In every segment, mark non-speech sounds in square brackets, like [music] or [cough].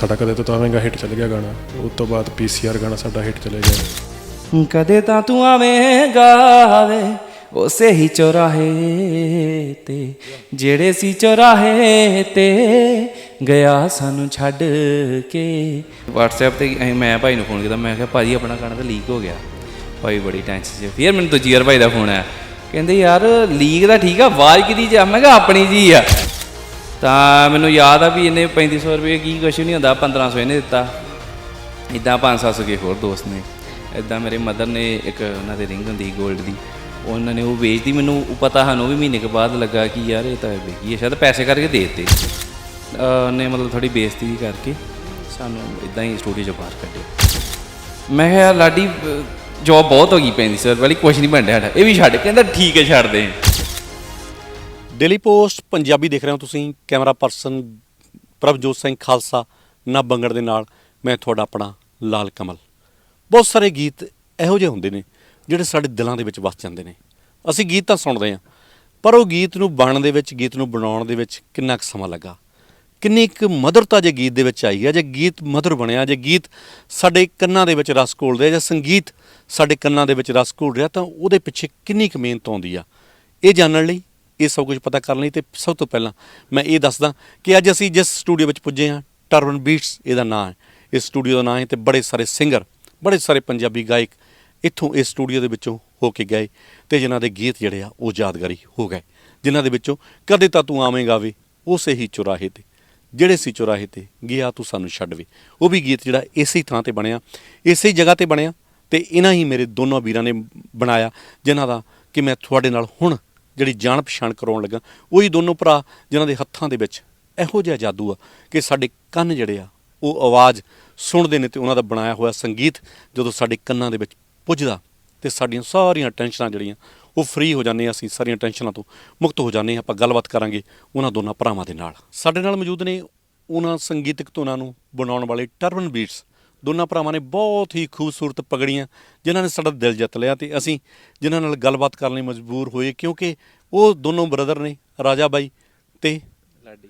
ਸਾਡਾ ਕਦੇ ਤੋਂ ਤਾਵੇਂਗਾ ਹਿੱਟ ਚੱਲ ਗਿਆ ਗਾਣਾ। ਉਸ ਤੋਂ ਬਾਅਦ ਪੀਸੀਆਰ ਗਾਣਾ ਸਾਡਾ ਹਿੱਟ ਚਲੇ ਗਿਆ। ਕਦੇ ਤਾਂ ਤੂੰ ਆਵੇਂਗਾ ਵੇ ਉਸੇ ਹੀ ਚੌਰਾਹੇ ਤੇ। ਜਿਹੜੇ ਸੀ ਚੌਰਾਹੇ ਤੇ ਗਿਆ ਸਾਨੂੰ ਛੱਡ ਕੇ। WhatsApp ਤੇ ਅਸੀਂ- ਮੈਂ ਭਾਈ ਨੂੰ ਫੋਨ ਕੀਤਾ ਮੈਂ ਕਿਹਾ ਭਾਜੀ ਆਪਣਾ ਗਾਣਾ ਤਾਂ ਲੀਕ ਹੋ ਗਿਆ। ਭਾਈ ਬੜੀ ਟੈਨਸ਼ਨ 'ਚ। ਫਿਰ ਮੈਨੂੰ ਦੂਜੀ ਵਾਰ ਭਾਈ ਦਾ ਫੋਨ ਆਇਆ। ਕਹਿੰਦੇ ਯਾਰ ਲੀਕ ਦਾ ਠੀਕ ਆ ਆਵਾਜ਼ ਕਿਹਦੀ ਜਾ ਮੈਂ ਕਿਹਾ ਆਪਣੀ ਜੀ ਆ। ਤਾਂ ਮੈਨੂੰ ਯਾਦ ਆ ਵੀ ਇਹਨੇ 3500 ਰੁਪਏ ਕੀ ਕੁਛ ਨਹੀਂ ਹੁੰਦਾ 1500 ਇਹਨੇ ਦਿੱਤਾ। ਇਦਾਂ 5-700 ਕੇ ਹੋਰ ਦੋਸਤ ਨੇ। ਇਦਾਂ ਮੇਰੇ ਮਦਰ ਨੇ ਇੱਕ ਉਹਨਾਂ ਦੇ ਰਿੰਗ ਹੁੰਦੀ 골ਡ ਦੀ। ਉਹਨਾਂ ਨੇ ਉਹ ਵੇਚਦੀ ਮੈਨੂੰ ਪਤਾ ਸਾਨੂੰ ਵੀ ਮਹੀਨੇ ਕੁ ਬਾਅਦ ਲੱਗਾ ਕਿ ਯਾਰ ਇਹ ਤਾਂ ਵਿਕੀ ਹੈ ਸ਼ਾਇਦ ਪੈਸੇ ਕਰਕੇ ਦੇ ਦਿੱਤੇ। ਅਹ ਉਹਨੇ ਮਤਲਬ ਥੋੜੀ ਬੇਇੱਜ਼ਤੀ ਕਰਕੇ ਸਾਨੂੰ ਇਦਾਂ ਹੀ ਸਟੂਡੀਓ ਚੋਂ ਬਾਹਰ ਕੱਢਿਆ। ਮੈਂ ਕਿਹਾ ਲਾਡੀ ਜੋਬ ਬਹੁਤ ਹੋ ਗਈ ਪੈਂਦੀ ਸਰ ਵਾਲੀ, ਕੁਛ ਨਹੀਂ ਬਣਿਆ ਸਾਡਾ। ਇਹ ਵੀ ਛੱਡ, ਕਹਿੰਦਾ ਠੀਕ ਹੈ, ਛੱਡ ਦੇ। ਡੇਲੀ ਪੋਸਟ ਪੰਜਾਬੀ ਦੇਖ ਰਹੇ ਹੋ ਤੁਸੀਂ, ਕੈਮਰਾ ਪਰਸਨ ਪ੍ਰਭਜੋਤ ਸਿੰਘ ਖਾਲਸਾ, ਨਾ ਬੰਗੜ ਦੇ ਨਾਲ, ਮੈਂ ਤੁਹਾਡਾ ਆਪਣਾ ਲਾਲ ਕਮਲ। ਬਹੁਤ ਸਾਰੇ ਗੀਤ ਇਹੋ ਜਿਹੇ ਹੁੰਦੇ ਨੇ, ਜਿਹੜੇ ਸਾਡੇ ਦਿਲਾਂ ਦੇ ਵਿੱਚ ਵਸ ਜਾਂਦੇ ਨੇ। ਅਸੀਂ ਗੀਤ ਤਾਂ ਸੁਣਦੇ ਹਾਂ, ਪਰ ਉਹ ਗੀਤ ਨੂੰ ਬਣਨ ਦੇ ਵਿੱਚ, ਗੀਤ ਨੂੰ ਬਣਾਉਣ ਦੇ ਵਿੱਚ ਕਿੰਨਾ ਕੁ ਸਮਾਂ ਲੱਗਾ? ਕਿੰਨੀ ਇੱਕ ਮਧੁਰਤਾ ਜੇ ਗੀਤ ਦੇ ਵਿੱਚ ਆਈ ਹੈ, ਜੇ ਗੀਤ ਮਧੁਰ ਬਣਿਆ, ਜੇ ਗੀਤ ਸਾਡੇ ਕੰਨਾਂ ਦੇ ਵਿੱਚ ਰਸ ਘੋਲਦੇ ਜਾਂ ਸੰਗੀਤ ਸਾਡੇ ਕੰਨਾਂ ਦੇ ਵਿੱਚ ਰਸ ਘੋਲ ਰਿਹਾ, ਤਾਂ ਉਹਦੇ ਪਿੱਛੇ ਕਿੰਨੀ ਕੁ ਮਿਹਨਤ ਆਉਂਦੀ ਆ? ਇਹ ਜਾਣਨ ਲਈ ਇਹ ਸਭ ਕੁਝ ਪਤਾ ਕਰਨ ਲਈ ਤੇ ਸਭ ਤੋਂ ਪਹਿਲਾਂ ਮੈਂ ਇਹ ਦੱਸਦਾ ਕਿ ਅੱਜ ਅਸੀਂ ਜਿਸ ਸਟੂਡੀਓ ਵਿੱਚ ਪੁੱਜੇ ਹਾਂ ਟਰਬਨ ਬੀਟਸ ਇਹਦਾ ਨਾਮ ਹੈ। ਇਸ ਸਟੂਡੀਓ ਦਾ ਨਾਮ ਹੈ ਤੇ ਬੜੇ ਸਾਰੇ ਸਿੰਗਰ ਬੜੇ ਸਾਰੇ ਪੰਜਾਬੀ ਗਾਇਕ ਇੱਥੋਂ ਇਸ ਸਟੂਡੀਓ ਦੇ ਵਿੱਚੋਂ ਹੋ ਕੇ ਗਏ ਤੇ ਜਿਨ੍ਹਾਂ ਦੇ ਗੀਤ ਜਿਹੜੇ ਆ ਉਹ ਯਾਦਗਾਰੀ ਹੋ ਗਏ। ਜਿਨ੍ਹਾਂ ਦੇ ਵਿੱਚੋਂ ਕਦੇ ਤਾਂ ਤੂੰ ਆਵੇਂਗਾ ਵੇ, ਉਸੇ ਹੀ ਚੁਰਾਹੇ ਤੇ। ਜਿਹੜੇ ਸੀ ਚੁਰਾਹੇ ਤੇ, ਗਿਆ ਤੂੰ ਸਾਨੂੰ ਛੱਡ ਵੇ। ਉਹ ਵੀ ਗੀਤ ਜਿਹੜਾ ਇਸੇ ਥਾਂ ਤੇ ਬਣਿਆ, ਇਸੇ ਜਗ੍ਹਾ ਤੇ ਬਣਿਆ ਤੇ ਇਹਨਾਂ ਹੀ ਮੇਰੇ ਦੋਨੋਂ ਵੀਰਾਂ ਨੇ ਬਣਾਇਆ, ਜਿਨ੍ਹਾਂ ਦਾ ਕਿ ਮੈਂ ਤੁਹਾਡੇ ਨਾਲ ਹੁਣ ਜਿਹੜੀ ਜਾਣ ਪਛਾਣ ਕਰਾਉਣ ਲੱਗਾ, ਉਹੀ ਦੋਨੋਂ ਭਰਾ ਜਿਨ੍ਹਾਂ ਦੇ ਹੱਥਾਂ ਦੇ ਵਿੱਚ ਇਹੋ ਜਿਹਾ ਜਾਦੂ ਆ ਕਿ ਸਾਡੇ ਕੰਨ ਜਿਹੜੇ ਆ, ਉਹ ਆਵਾਜ਼ ਸੁਣਦੇ ਨੇ ਤੇ ਉਹਨਾਂ ਦਾ ਬਣਾਇਆ ਹੋਇਆ ਸੰਗੀਤ ਜਦੋਂ ਸਾਡੇ ਕੰਨਾਂ ਦੇ ਵਿੱਚ ਪੁੱਜਦਾ ਤੇ ਸਾਡੀਆਂ ਸਾਰੀਆਂ ਟੈਨਸ਼ਨਾਂ ਜਿਹੜੀਆਂ, ਉਹ ਫ੍ਰੀ ਹੋ ਜਾਂਦੀਆਂ, ਅਸੀਂ ਸਾਰੀਆਂ ਟੈਨਸ਼ਨਾਂ ਤੋਂ ਮੁਕਤ ਹੋ ਜਾਂਦੇ ਹਾਂ, ਆਪਾਂ ਗੱਲਬਾਤ ਕਰਾਂਗੇ ਉਹਨਾਂ ਦੋਨਾਂ ਭਰਾਵਾਂ ਦੇ ਨਾਲ। ਸਾਡੇ ਨਾਲ ਮੌਜੂਦ ਨੇ ਉਹਨਾਂ ਸੰਗੀਤਕ ਧੁਨਾਂ ਨੂੰ ਬਣਾਉਣ ਵਾਲੇ ਟਰਬਨ ਬੀਟਸ। ਦੋਨਾਂ ਭਰਾਵਾਂ ਨੇ ਬਹੁਤ ਹੀ ਖੂਬਸੂਰਤ ਪਗੜੀਆਂ, ਜਿਨ੍ਹਾਂ ਨੇ ਸਾਡਾ ਦਿਲ ਜਿੱਤ ਲਿਆ ਤੇ ਅਸੀਂ ਜਿਨ੍ਹਾਂ ਨਾਲ ਗੱਲਬਾਤ ਕਰਨ ਲਈ ਮਜਬੂਰ ਹੋਏ, ਕਿਉਂਕਿ ਉਹ ਦੋਨੋਂ ਬ੍ਰਦਰ ਨੇ ਰਾਜਾ ਬਾਈ ਤੇ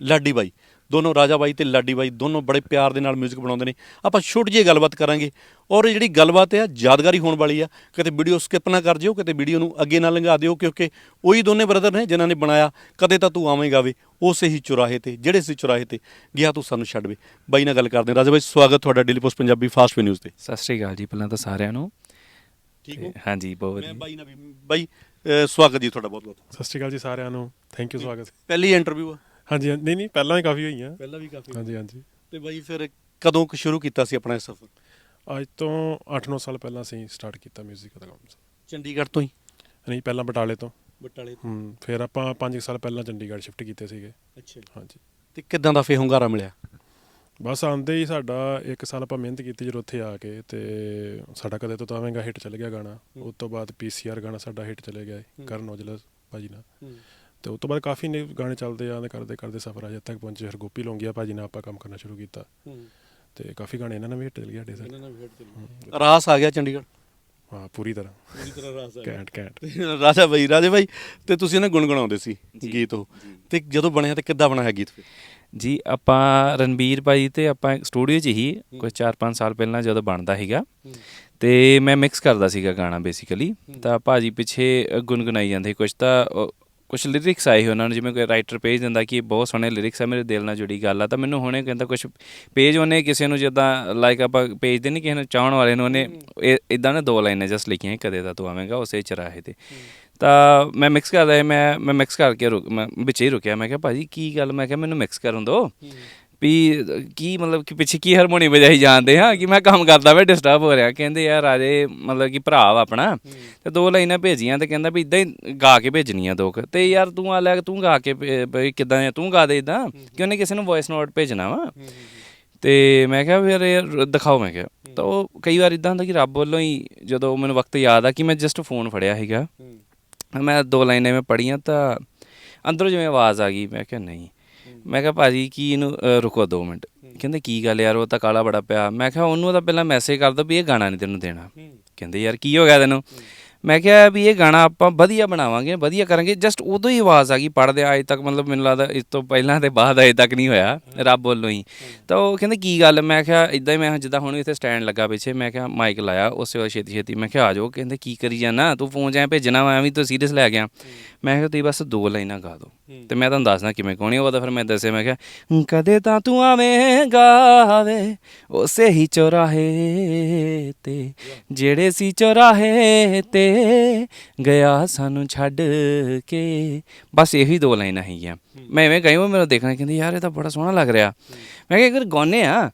ਲਾਡੀ। ਬਾਈ। ਦੋਨੋਂ ਰਾਜਾ ਬਾਈ ਤੇ ਲਾਡੀ ਬਾਈ ਦੋਨੋਂ ਬੜੇ ਪਿਆਰ ਦੇ ਨਾਲ 뮤직 ਬਣਾਉਂਦੇ ਨੇ। ਆਪਾਂ ਛੋਟੀ ਜਿਹੀ ਗੱਲਬਾਤ ਕਰਾਂਗੇ ਔਰ ਇਹ ਜਿਹੜੀ ਗੱਲਬਾਤ ਹੈ ਯਾਦਗਾਰੀ ਹੋਣ ਵਾਲੀ ਆ ਕਿਤੇ ਵੀਡੀਓ ਸਕਿਪ ਨਾ ਕਰ ਜਿਓ ਕਿਤੇ ਵੀਡੀਓ ਨੂੰ ਅੱਗੇ ਨਾ ਲੰਘਾ ਦਿਓ ਕਿਉਂਕਿ ਉਹੀ ਦੋਨੇ ਬ੍ਰਦਰ ਨੇ ਜਿਨ੍ਹਾਂ ਨੇ ਬਣਾਇਆ ਕਦੇ ਤਾਂ ਤੂੰ ਆਵੇਂਗਾ ਵੇ ਉਸੇ ਹੀ ਚੁਰਾਹੇ ਤੇ ਜਿਹੜੇ ਸੀ ਚੁਰਾਹੇ ਤੇ ਗਿਆ ਤੂੰ ਸਾਨੂੰ ਛੱਡ ਵੇ। ਬਾਈ ਨਾਲ ਗੱਲ ਕਰਦੇ ਹਾਂ। ਰਾਜਾ ਬਾਈ ਸਵਾਗਤ ਤੁਹਾਡਾ Daily Post Punjabi fast news ਤੇ। ਸਤਿ ਸ਼੍ਰੀ ਅਕਾਲ ਜੀ ਪਹਿਲਾਂ ਤਾਂ ਸਾਰਿਆਂ ਨੂੰ। ਠੀਕ ਹੋ? ਹਾਂਜੀ ਬਹੁਤ ਮੈਂ ਬਾਈ ਨਾਲ ਵੀ ਬਾਈ ਅਹ ਸਵਾਗਤ ਜੀ ਤੁਹਾਡਾ ਬਹੁਤ ਬਹੁਤ। ਸਤਿ ਸ਼੍ਰੀ ਅਕਾਲ ਜੀ ਸਾਰਿਆਂ ਨੂੰ। ਥੈਂਕ ਯੂ ਸਵਾਗਤ। ਪਹਿਲੀ ਇੰਟਰਵਿਊ ਆ। ਹਾਂਜੀ ਨਹੀਂ ਨਹੀਂ ਪਹਿਲਾਂ ਹੀ ਕਾਫੀ ਹੋਈਆਂ ਪਹਿਲਾਂ ਵੀ ਕਾਫੀ ਹਾਂਜੀ ਹਾਂਜੀ। ਤੇ ਬਾਈ ਫਿਰ ਕਦੋਂ ਕੁ ਸ਼ੁਰੂ ਕੀਤਾ ਸੀ ਆਪਣਾ ਇਹ ਸਫ਼ਰ? ਅੱਜ ਤੋਂ 8-9 ਸਾਲ ਪਹਿਲਾਂ ਅਸੀਂ ਸਟਾਰਟ ਕੀਤਾ 뮤직 ਦਾ ਕੰਮ। ਚੰਡੀਗੜ੍ਹ ਤੋਂ ਹੀ? ਨਹੀਂ ਪਹਿਲਾਂ ਬਟਾਲੇ ਤੋਂ। ਬਟਾਲੇ ਹੂੰ ਫਿਰ ਆਪਾਂ 5 ਸਾਲ ਪਹਿਲਾਂ ਚੰਡੀਗੜ੍ਹ ਸ਼ਿਫਟ ਕੀਤੇ ਸੀਗੇ। ਅੱਛਾ ਹਾਂਜੀ। ਤੇ ਕਿਦਾਂ ਦਾ ਫੇ ਹੁੰਗਾਰਾ ਮਿਲਿਆ? ਬਸ ਆਂਦੇ ਹੀ ਸਾਡਾ 1 ਸਾਲ ਆਪਾਂ ਮਿਹਨਤ ਕੀਤੀ ਜਦੋਂ ਉੱਥੇ ਆ ਕੇ ਤੇ ਸਾਡਾ ਕਦੇ ਤੋਂ ਤਾਵੇਂਗਾ ਹਿੱਟ ਚੱਲ ਗਿਆ ਗਾਣਾ। ਉਸ ਤੋਂ ਬਾਅਦ ਪੀਸੀਆਰ ਗਾਣਾ ਸਾਡਾ ਹਿੱਟ ਚਲੇ ਗਿਆ। ਕਰਨ ਔਜਲਾ ਭਾਜੀ ਨਾਲ। ਤੇ ਉਸ ਤੋਂ ਬਾਅਦ ਕਾਫੀ ਨੇ ਗਾਣੇ ਚੱਲਦੇ ਆਂਦੇ ਕਰਦੇ ਕਰਦੇ ਸਫਰ ਅਜੇ ਤੱਕ ਪਹੁੰਚੇ ਫਿਰ ਗੋਪੀ ਲੋਂਗੀਆ ਭਾਜੀ ਨਾਲ ਆਪਾਂ ਕੰਮ ਕਰਨਾ ਸ਼ੁਰੂ ਕੀਤਾ। ਤੇ ਕਾਫੀ ਗਾਣੇ ਇਹਨਾਂ ਨੇ ਵੀ ਹਿੱਟ ਚੱਲ ਗਏ ਸਾਡੇ ਸਰ ਰਾਸ ਆ ਗਿਆ ਚੰਡੀਗੜ੍ਹ? ਹਾਂ ਪੂਰੀ ਤਰ੍ਹਾਂ। ਪੂਰੀ ਤਰ੍ਹਾਂ ਰਾਸ ਕੈਂਟ ਕੈਂਟ [laughs] ਰਾਜਾ ਬਾਈ ਰਾਜੇ ਬਾਈ ਤੇ ਤੁਸੀਂ ਨਾ ਗੁੰਗਣਾਉਂਦੇ ਸੀ ਗੀਤ ਉਹ। ਤੇ ਜਦੋਂ ਬਣਿਆ ਤੇ ਕਿੱਦਾਂ ਬਣਾਇਆ ਗੀਤ ਫਿਰ? ਜੀ ਆਪਾਂ ਰਣਬੀਰ ਭਾਈ ਤੇ ਆਪਾਂ ਸਟੂਡੀਓ 'ਚ ਹੀ ਕੋਈ 4-5 ਸਾਲ ਪਹਿਲਾਂ ਜਦੋਂ ਬਣਦਾ ਸੀਗਾ ਤੇ ਮੈਂ ਮਿਕਸ ਕਰਦਾ ਸੀਗਾ ਗਾਣਾ ਬੇਸਿਕਲੀ ਤਾਂ ਭਾਜੀ ਪਿੱਛੇ ਗੁੰਗਣਾਈ ਜਾਂਦੇ ਕੁਝ ਤਾਂ ਕੁਝ ਲਿਰਿਕਸ ਆਏ ਉਹਨਾਂ ਨੂੰ ਜਿਵੇਂ ਕੋਈ ਰਾਈਟਰ ਭੇਜ ਦਿੰਦਾ ਕਿ ਬਹੁਤ ਸੋਹਣੇ ਲਿਰਿਕਸ ਆ ਮੇਰੇ ਦਿਲ ਨਾਲ ਜੁੜੀ ਗੱਲ ਆ। ਤਾਂ ਮੈਨੂੰ ਹੁਣੇ ਕਹਿੰਦਾ ਕੁਝ ਪੇਜ ਉਹਨੇ ਕਿਸੇ ਨੂੰ ਜਿੱਦਾਂ ਲਾਈਕ ਆਪਾਂ ਪੇਜ ਦੇ ਨਹੀਂ ਕਿਸੇ ਨੂੰ ਚਾਹਣ ਵਾਲੇ ਨੂੰ ਉਹਨੇ ਇਦਾਂ ਨੇ ਦੋ ਲਾਈਨਾਂ ਜਸ ਲਿਖੀਆਂ ਕਦੇ ਤਾਂ ਤੂੰ ਆਵੇਂਗਾ ਉਸੇ ਚਰਾਹੇ ਤੇ। ਤਾਂ ਮੈਂ ਮਿਕਸ ਕਰਦਾ ਸੀ, ਮੈਂ ਮੈਂ ਮਿਕਸ ਕਰਕੇ ਰੁਕ ਮੈਂ ਵਿੱਚ ਹੀ ਰੁਕਿਆ। ਮੈਂ ਕਿਹਾ ਭਾਜੀ ਕੀ ਗੱਲ? ਮੈਂ ਕਿਹਾ ਮੈਨੂੰ ਮਿਕਸ ਕਰਨ ਦਿਓ। ਵੀ ਕੀ ਮਤਲਬ ਕਿ ਪਿੱਛੇ ਕੀ ਹਾਰਮੋਨੀ ਵਜਾਈ ਜਾਂਦੇ ਹਾਂ ਕਿ ਮੈਂ ਕੰਮ ਕਰਦਾ ਵੇ ਡਿਸਟਰਬ ਹੋ ਰਿਹਾ। ਕਹਿੰਦੇ ਯਾਰ ਰਾਜੇ ਮਤਲਬ ਕਿ ਭਰਾ ਵਾ ਆਪਣਾ। ਤੇ ਦੋ ਲਾਈਨਾਂ ਭੇਜੀਆਂ ਤੇ ਕਹਿੰਦਾ ਵੀ ਇਦਾਂ ਹੀ ਗਾ ਕੇ ਭੇਜਣੀਆਂ ਦੋ। ਤੇ ਯਾਰ ਤੂੰ ਆ ਲੈ ਤੂੰ ਗਾ ਕੇ ਵੀ ਕਿਦਾਂ ਤੂੰ ਗਾ ਦੇ ਇਦਾਂ ਕਿ ਉਹਨੇ ਕਿਸੇ ਨੂੰ ਵੌਇਸ ਨੋਟ ਭੇਜਣਾ ਵਾ? ਤੇ ਮੈਂ ਕਿਹਾ ਫਿਰ ਯਾਰ ਦਿਖਾਓ ਮੈਂ ਕਿਹਾ। ਤਾਂ ਉਹ ਕਈ ਵਾਰ ਇਦਾਂ ਹੁੰਦਾ ਕਿ ਰੱਬ ਵੱਲੋਂ ਹੀ ਜਦੋਂ ਮੈਨੂੰ ਵਕਤ ਯਾਦ ਆ ਕਿ ਮੈਂ ਜਸਟ ਫੋਨ ਫੜਿਆ ਸੀਗਾ। ਮੈਂ ਦੋ ਲਾਈਨਾਂ ਮੈਂ ਪੜੀਆਂ ਤਾਂ ਅੰਦਰੋਂ ਜਿਵੇਂ ਆਵਾਜ਼ ਆ ਗਈ ਮੈਂ ਕਿਹਾ ਨਹੀਂ। ਮੈਂ ਕਿਹਾ ਭਾਜੀ ਕੀ ਇਹਨੂੰ ਰੁਕੋ 2 ਮਿੰਟ। ਕਹਿੰਦੇ ਕੀ ਗੱਲ ਯਾਰ ਉਹ ਤਾਂ ਕਾਲਾ ਬੜਾ ਪਿਆ। ਮੈਂ ਕਿਹਾ ਉਹਨੂੰ ਤਾਂ ਪਹਿਲਾਂ ਮੈਸੇਜ ਕਰ ਦੋ ਵੀ ਇਹ ਗਾਣਾ ਨਹੀਂ ਤੈਨੂੰ ਦੇਣਾ। ਕਹਿੰਦੇ ਯਾਰ ਕੀ ਹੋ ਗਿਆ ਤੈਨੂੰ? ਮੈਂ ਕਿਹਾ ਵੀ ਇਹ ਗਾਣਾ ਆਪਾਂ ਵਧੀਆ ਬਣਾਵਾਂਗੇ ਵਧੀਆ ਕਰਾਂਗੇ। ਜਸਟ ਉਦੋਂ ਹੀ ਆਵਾਜ਼ ਆ ਗਈ ਪੜਦੇ ਅਜੇ ਤੱਕ ਮਤਲਬ ਮੈਨੂੰ ਲੱਗਦਾ ਇਸ ਤੋਂ ਪਹਿਲਾਂ ਤੇ ਬਾਅਦ ਅਜੇ ਤੱਕ ਨਹੀਂ ਹੋਇਆ ਰੱਬ ਵੱਲੋਂ ਹੀ। ਤਾਂ ਉਹ ਕਹਿੰਦੇ ਕੀ ਗੱਲ? ਮੈਂ ਕਿਹਾ ਇਦਾਂ ਹੀ ਮੈਂ ਜਿੱਦਾਂ ਹੁਣ ਇੱਥੇ ਸਟੈਂਡ ਲੱਗਾ ਪਿੱਛੇ ਮੈਂ ਕਿਹਾ ਮਾਈਕ ਲਾਇਆ ਉਸੇ ਵੇਲੇ ਛੇਤੀ ਛੇਤੀ ਮੈਂ ਕਿਹਾ ਆ ਜਾਓ। ਕਹਿੰਦੇ ਕੀ ਕਰੀ ਜਾਣਾ ਤੂੰ ਫੋਨ ਜਾਂ ਭੇਜਣਾ ਵਾ ਐਵੇਂ ਤੂੰ ਸੀਰੀਅਸ ਲੈ ਗਿਆ। ਮੈਂ ਕਿਹਾ ਤੁਸੀਂ ਬਸ ਦੋ ਲਾਈਨਾਂ ਗਾ ਦਿਓ ਤੇ ਮੈਂ ਤੁਹਾਨੂੰ ਦੱਸਦਾ ਕਿਵੇਂ ਗਾਉਣੀ ਉਹਦਾ ਫਿਰ ਮੈਂ ਦੱਸਿਆ ਮੈਂ ਕਿਹਾ ਕਦੇ ਤਾਂ ਤੂੰ ਆਵੇਂਗਾ ਵੇ ਉਸੇ ਹੀ ਚੌਰਾਹੇ ਤੇ ਜਿਹੜੇ ਸੀ ਚੌਰਾਹੇ ਤੇ ਗਿਆ ਸਾਨੂੰ ਛੱਡ ਕੇ। ਬਸ ਇਹੀ ਦੋ ਲਾਈਨਾਂ ਹੈਗੀਆਂ। ਮੈਂ ਐਵੇਂ ਗਈ ਉਹ ਮੈਨੂੰ ਦੇਖਣਾ ਕਹਿੰਦੀ ਯਾਰ ਇਹ ਤਾਂ ਬੜਾ ਸੋਹਣਾ ਲੱਗ ਰਿਹਾ। ਮੈਂ ਕਿਹਾ ਅਗਰ ਗਾਉਨੇ ਆ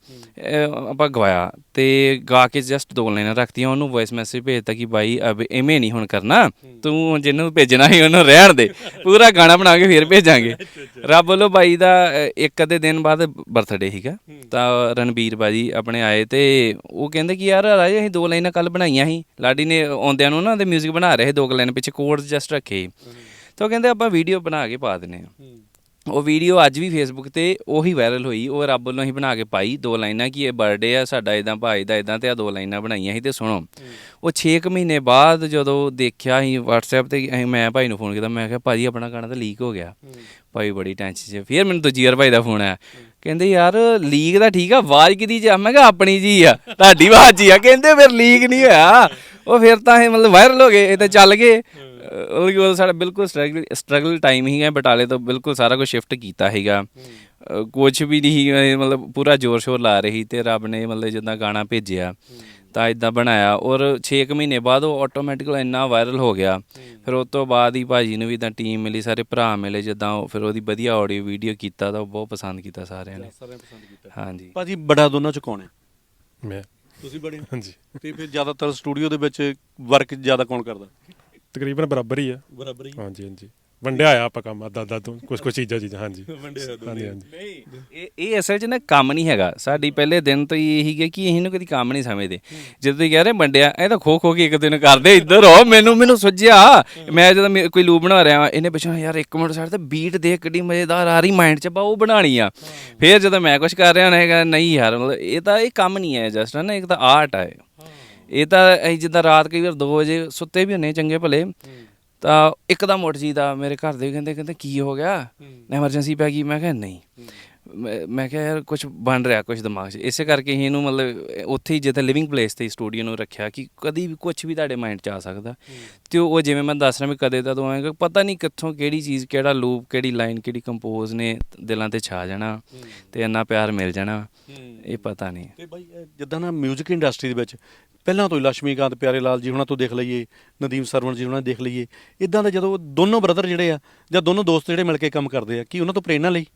ਆਪਾਂ ਗਵਾਇਆ ਤੇ ਗਾ ਕੇ ਜਸਟ ਦੋ ਲਾਈਨਾਂ ਰੱਖਤੀਆਂ ਉਹਨੂੰ ਵੌਇਸ ਮੈਸੇਜ ਭੇਜਤਾ ਕਿ ਬਾਈ, ਅਬ ਐਵੇਂ ਨਹੀਂ ਹੁਣ ਕਰਨਾ, ਤੂੰ ਜਿਹਨੂੰ ਭੇਜਣਾ ਸੀ ਉਹਨੂੰ ਰਹਿਣ ਦੇ, ਪੂਰਾ ਗਾਣਾ ਬਣਾ ਕੇ ਫਿਰ ਭੇਜਾਂਗੇ। ਰੱਬ ਵੱਲੋਂ ਬਾਈ ਦਾ ਇੱਕ ਅੱਧੇ ਦਿਨ ਬਾਅਦ ਬਰਥਡੇ ਸੀਗਾ, ਤਾਂ ਰਣਬੀਰ ਬਾਜੀ ਆਪਣੇ ਆਏ ਤੇ ਉਹ ਕਹਿੰਦੇ ਕਿ ਯਾਰ ਰਾਜੇ ਅਸੀਂ ਦੋ ਲਾਈਨਾਂ ਕੱਲ ਬਣਾਈਆਂ ਸੀ, ਲਾਡੀ ਨੇ ਆਉਂਦਿਆਂ ਨੂੰ ਨਾ ਉਹਦੇ 뮤직 ਬਣਾ ਰਹੇ ਸੀ, ਦੋ ਲਾਈਨ ਪਿੱਛੇ ਕੋਡਸ ਜਸਟ ਰੱਖੇ ਤਾਂ ਉਹ ਕਹਿੰਦੇ ਆਪਾਂ ਵੀਡੀਓ ਬਣਾ ਕੇ ਪਾ ਦਿੰਨੇ ਆ ਉਹ ਵੀਡੀਓ ਅੱਜ ਵੀ ਫੇਸਬੁੱਕ ਤੇ ਉਹੀ ਵਾਇਰਲ ਹੋਈ ਉਹ ਰੱਬ ਵੱਲੋਂ ਹੀ ਬਣਾ ਕੇ ਪਾਈ ਦੋ ਲਾਈਨਾਂ ਕਿ ਇਹ ਬਰਥਡੇ ਆ ਸਾਡਾ ਇਦਾਂ ਭਾਈ ਦਾ ਇਦਾਂ ਤੇ ਆ ਦੋ ਲਾਈਨਾਂ ਬਣਾਈਆਂ ਸੀ ਤੇ ਸੁਣੋ। ਉਹ 6 ਮਹੀਨੇ ਬਾਅਦ ਜਦੋਂ ਦੇਖਿਆ ਸੀ WhatsApp ਤੇ ਅਸੀਂ ਮੈਂ ਭਾਈ ਨੂੰ ਫੋਨ ਕੀਤਾ ਮੈਂ ਕਿਹਾ ਭਾਜੀ ਆਪਣਾ ਗਾਣਾ ਤਾਂ ਲੀਕ ਹੋ ਗਿਆ। ਭਾਈ ਬੜੀ ਟੈਨਸ਼ਨ 'ਚ ਫਿਰ ਮੈਨੂੰ ਦੂਜੀ ਵਾਰ ਭਾਈ ਦਾ ਫੋਨ ਆਇਆ। ਕਹਿੰਦੇ ਯਾਰ ਲੀਕ ਤਾਂ ਠੀਕ ਆ ਆਵਾਜ਼ ਕਿਹਦੀ ਜੀ ਮੈਂ ਕਿਹਾ ਆਪਣੀ ਜੀ ਆ ਤੁਹਾਡੀ ਆਵਾਜ਼ ਜੀ ਆ। ਕਹਿੰਦੇ ਫਿਰ ਲੀਕ ਨਹੀਂ ਹੋਇਆ। ਉਹ ਫਿਰ ਤਾਂ ਇਹ ਮਤਲਬ ਵਾਇਰਲ ਹੋ ਗਏ ਇਹ ਤਾਂ ਚੱਲ ਗਏ। ਉਹ ਕਿ ਉਹ ਸਾਡਾ ਬਿਲਕੁਲ ਸਟਰਗਲ ਸਟਰਗਲ ਟਾਈਮ ਹੀ ਹੈ ਬਟਾਲੇ ਤੋਂ ਬਿਲਕੁਲ ਸਾਰਾ ਕੁਝ ਸ਼ਿਫਟ ਕੀਤਾ ਹੈਗਾ ਕੁਝ ਵੀ ਨਹੀਂ ਮਤਲਬ ਪੂਰਾ ਜ਼ੋਰ ਸ਼ੋਰ ਲਾ ਰਹੀ ਤੇ ਰੱਬ ਨੇ ਮਤਲਬ ਜਿੱਦਾਂ ਗਾਣਾ ਭੇਜਿਆ ਤਾਂ ਇਦਾਂ ਬਣਾਇਆ। ਔਰ 6 ਮਹੀਨੇ ਬਾਅਦ ਉਹ ਆਟੋਮੈਟਿਕਲ ਇੰਨਾ ਵਾਇਰਲ ਹੋ ਗਿਆ। ਫਿਰ ਉਸ ਤੋਂ ਬਾਅਦ ਹੀ ਭਾਜੀ ਨੂੰ ਵੀ ਤਾਂ ਟੀਮ ਮਿਲੀ ਸਾਰੇ ਭਰਾ ਮਿਲੇ ਜਿੱਦਾਂ ਉਹ ਫਿਰ ਉਹਦੀ ਵਧੀਆ ਆਡੀਓ ਵੀਡੀਓ ਕੀਤਾ ਤਾਂ ਉਹ ਬਹੁਤ ਪਸੰਦ ਕੀਤਾ ਸਾਰਿਆਂ ਨੇ। ਸਾਰਿਆਂ ਪਸੰਦ ਕੀਤਾ। ਹਾਂਜੀ। ਭਾਜੀ ਬੜਾ ਦੋਨਾਂ ਚ ਕੌਣ ਹੈ? ਮੈਂ। ਤੁਸੀਂ ਬੜੇ। ਹਾਂਜੀ। ਤੇ ਫਿਰ ਜ਼ਿਆਦਾਤਰ ਸਟੂਡੀਓ ਦੇ ਵਿੱਚ ਵਰਕ ਜ਼ਿਆਦਾ ਕੌਣ ਕਰਦਾ? ਤਕਰੀਬਨ ਬਰਾਬਰ ਹੀ ਆ। ਬਰਾਬਰ ਹੀ ਹਾਂਜੀ ਹਾਂਜੀ। ਵੰਡਿਆ ਆ ਆਪਾਂ ਕੰਮ ਅੱਧਾ ਅੱਧਾ ਤੋਂ ਕੁਝ ਕੁਝ ਚੀਜ਼ਾਂ ਚੀਜ਼ਾਂ ਹਾਂਜੀ। ਵੰਡਿਆ ਹਾਂਜੀ ਹਾਂਜੀ। ਨਹੀਂ ਇਹ ਇਹ ਅਸਲ 'ਚ ਨਾ ਕੰਮ ਨਹੀਂ ਹੈਗਾ। ਸਾਡੀ ਪਹਿਲੇ ਦਿਨ ਤੋਂ ਹੀ ਇਹੀ ਹੈ ਕਿ ਇਹਨੂੰ ਕਦੀ ਕੰਮ ਨਹੀਂ ਸਮਝਦੇ। ਜਦੋਂ ਤੁਸੀਂ ਕਹਿ ਰਹੇ ਮੰਡਿਆ ਇਹ ਤਾਂ ਖੋ ਖੋ ਕੇ ਇੱਕ ਦਿਨ ਕਰਦੇ ਇੱਧਰ ਹੋ ਮੈਨੂੰ ਮੈਨੂੰ ਸੁੱਝਿਆ। ਮੈਂ ਜਦੋਂ ਮੇ- ਕੋਈ ਲੂਪ ਬਣਾ ਰਿਹਾ ਵਾਂ, ਇਹਨੇ ਪਿੱਛੋਂ ਯਾਰ ਇੱਕ ਮਿੰਟ ਛੱਡ ਤੇ ਬੀਟ ਦੇਖ ਕਿੱਡੀ ਮਜ਼ੇਦਾਰ ਆ ਰਹੀ ਮਾਈਂਡ 'ਚ ਬਾ ਉਹ ਬਣਾਣੀ ਆ। ਫਿਰ ਜਦੋਂ ਮੈਂ ਕੁਝ ਕਰ ਰਿਹਾ ਨਾ ਕਹਿੰਦਾ ਨਹੀਂ ਯਾਰ ਮਤਲਬ ਇਹ ਤਾਂ ਇਹ ਕੰਮ ਨਹੀਂ ਹੈ ਜਸਟ ਨਾ ਇੱਕ ਤਾਂ ਆਰਟ ਹੈ ਇਹ ਤਾਂ ਅਸੀਂ ਜਿੱਦਾਂ ਰਾਤ ਕਈ ਵਾਰ 2 ਵਜੇ ਸੁੱਤੇ ਵੀ ਹੁੰਨੇ ਚੰਗੇ ਭਲੇ ਤਾਂ ਇੱਕਦਮ ਉੱਠ ਜੀਦਾ ਮੇਰੇ ਘਰ ਦੇ ਵੀ ਕਹਿੰਦੇ ਕਹਿੰਦੇ ਕੀ ਹੋ ਗਿਆ? ਐਮਰਜੈਂਸੀ ਪੈ ਗਈ। ਮੈਂ ਕਿਹਾ ਨਹੀਂ। ਮੈਂ- ਕਿਹਾ ਯਾਰ ਕੁਝ ਬਣ ਰਿਹਾ ਕੁਝ ਦਿਮਾਗ 'ਚ। ਇਸੇ ਕਰਕੇ ਹੀ ਇਹਨੂੰ ਮਤਲਬ ਉੱਥੇ ਹੀ ਜਿੱਥੇ ਲਿਵਿੰਗ ਪਲੇਸ ਤੇ ਸਟੂਡੀਓ ਨੂੰ ਰੱਖਿਆ ਕਿ ਕਦੀ ਵੀ ਕੁਝ ਵੀ ਤੁਹਾਡੇ ਮਾਈਂਡ 'ਚ ਆ ਸਕਦਾ। ਤੇ ਉਹ ਜਿਵੇਂ ਮੈਂ ਦੱਸ ਰਿਹਾ ਵੀ ਕਦੇ ਤਾਂ ਆਏਗਾ ਪਤਾ ਨਹੀਂ ਕਿੱਥੋਂ ਕਿਹੜੀ ਚੀਜ਼ ਕਿਹੜਾ ਲੂਪ ਕਿਹੜੀ ਲਾਈਨ ਕਿਹੜੀ ਕੰਪੋਜ਼ ਨੇ ਦਿਲਾਂ ਤੇ ਛਾ ਜਾਣਾ ਤੇ ਇੰਨਾ ਪਿਆਰ ਮਿਲ ਜਾਣਾ। ਇਹ ਪਤਾ ਨਹੀਂ। ਤੇ ਬਾਈ ਜਿੱਦਾਂ ਨਾ 뮤직 ਇੰਡਸਟਰੀ ਦੇ ਵਿੱਚ ਪਹਿਲਾਂ ਤੋਂ ਹੀ ਲక్ష్ਮੀਕਾਂਤ ਪਿਆਰੇ ਲਾਲ ਜੀ ਹੁਣਾਂ ਤੋਂ ਦੇਖ ਲਈਏ ਨਦੀਮ ਸਰਵਣ ਜੀ ਹੁਣਾਂ ਦੇਖ ਲਈਏ। ਇਦਾਂ ਦਾ ਜਦੋਂ ਦੋਨੋਂ ਬ੍ਰਦਰ ਜਿਹੜੇ ਆ ਜਾਂ ਦੋਨੋਂ ਦੋਸਤ ਜਿਹੜੇ ਮਿਲ ਕੇ ਕੰਮ ਕਰਦੇ ਆ ਕੀ ਉਹਨਾਂ ਤੋਂ ਪ੍ਰੇਰਣਾ ਲਈ?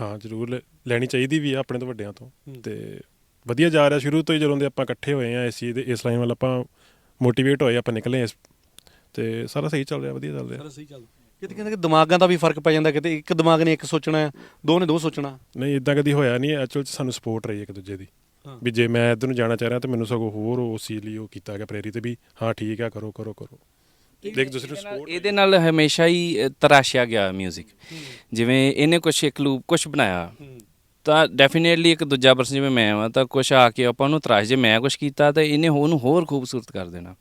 ਹਾਂ ਜ਼ਰੂਰ ਲੈ- ਲੈਣੀ ਚਾਹੀਦੀ ਵੀ ਆ ਆਪਣੇ ਤੋਂ ਵੱਡਿਆਂ ਤੋਂ। ਤੇ ਵਧੀਆ ਜਾ ਰਿਹਾ ਸ਼ੁਰੂ ਤੋਂ ਹੀ ਜਦੋਂ ਦੇ ਆਪਾਂ ਇਕੱਠੇ ਹੋਏ ਆ ਇਸ ਚੀਜ਼ ਦੇ ਇਸ ਲਾਈਨ ਵੱਲ ਆਪਾਂ ਮੋਟੀਵੇਟ ਹੋਏ ਆਪਾਂ ਨਿਕਲੇ ਇਸ ਤੇ ਸਾਰਾ ਸਹੀ ਚੱਲ ਰਿਹਾ ਵਧੀਆ ਚੱਲ ਰਿਹਾ। ਸਹੀ ਚੱਲਦਾ ਕਿਤੇ ਕਹਿੰਦੇ ਕਿ ਦਿਮਾਗਾਂ ਦਾ ਵੀ ਫ਼ਰਕ ਪੈ ਜਾਂਦਾ ਕਿਤੇ ਇੱਕ ਦਿਮਾਗ ਨੇ ਇੱਕ ਸੋਚਣਾ ਹੈ ਦੋ ਨੇ ਦੋ ਸੋਚਣਾ। ਨਹੀਂ ਇਦਾਂ ਕਦੀ ਹੋਇਆ ਨਹੀਂ ਐਕਚੁਅਲ ਚ ਸਾਨੂੰ ਸਪੋਰਟ ਰਹੀ ਇੱਕ ਦੂਜੇ ਦੀ। ਹਾਂ। ਵੀ ਜੇ ਮੈਂ ਇੱਧਰ ਨੂੰ ਜਾਣਾ ਚਾਹ ਰਿਹਾ ਤਾਂ ਮੈਨੂੰ ਸਗੋਂ ਹੋਰ ਉਸ ਚੀਜ਼ ਲਈ ਉਹ ਕੀਤਾ ਗਿਆ ਪ੍ਰੇਰਿਤ ਵੀ ਹਾਂ ਠੀਕ ਆ ਕਰੋ ਕਰੋ ਕਰੋ। ਇੱਕ ਦੂਸਰੇ ਸਪੋਰਟ ਇਹਦੇ ਨਾਲ ਹਮੇਸ਼ਾ ਹੀ ਤਰਾਸ਼ਿਆ ਗਿਆ 뮤직 ਜਿਵੇਂ ਇਹਨੇ ਕੁਝ ਇੱਕ ਲੂਪ ਕੁਝ ਬਣਾਇਆ। ਤਾਂ ਡੈਫੀਨੇਟਲੀ ਇੱਕ ਦੂਜਾ ਪਰਸਨ ਜਿਵੇਂ ਮੈਂ ਹਾਂ ਤਾਂ ਕੁਝ ਆ ਕੇ ਆਪਾਂ ਨੂੰ ਤਰਾਸ਼ ਜੇ ਮੈਂ ਕੁਝ ਕੀਤਾ ਤਾਂ ਇਹਨੇ ਉਹਨੂੰ ਹੋਰ ਖੂਬਸੂਰਤ ਕਰ ਦੇਣਾ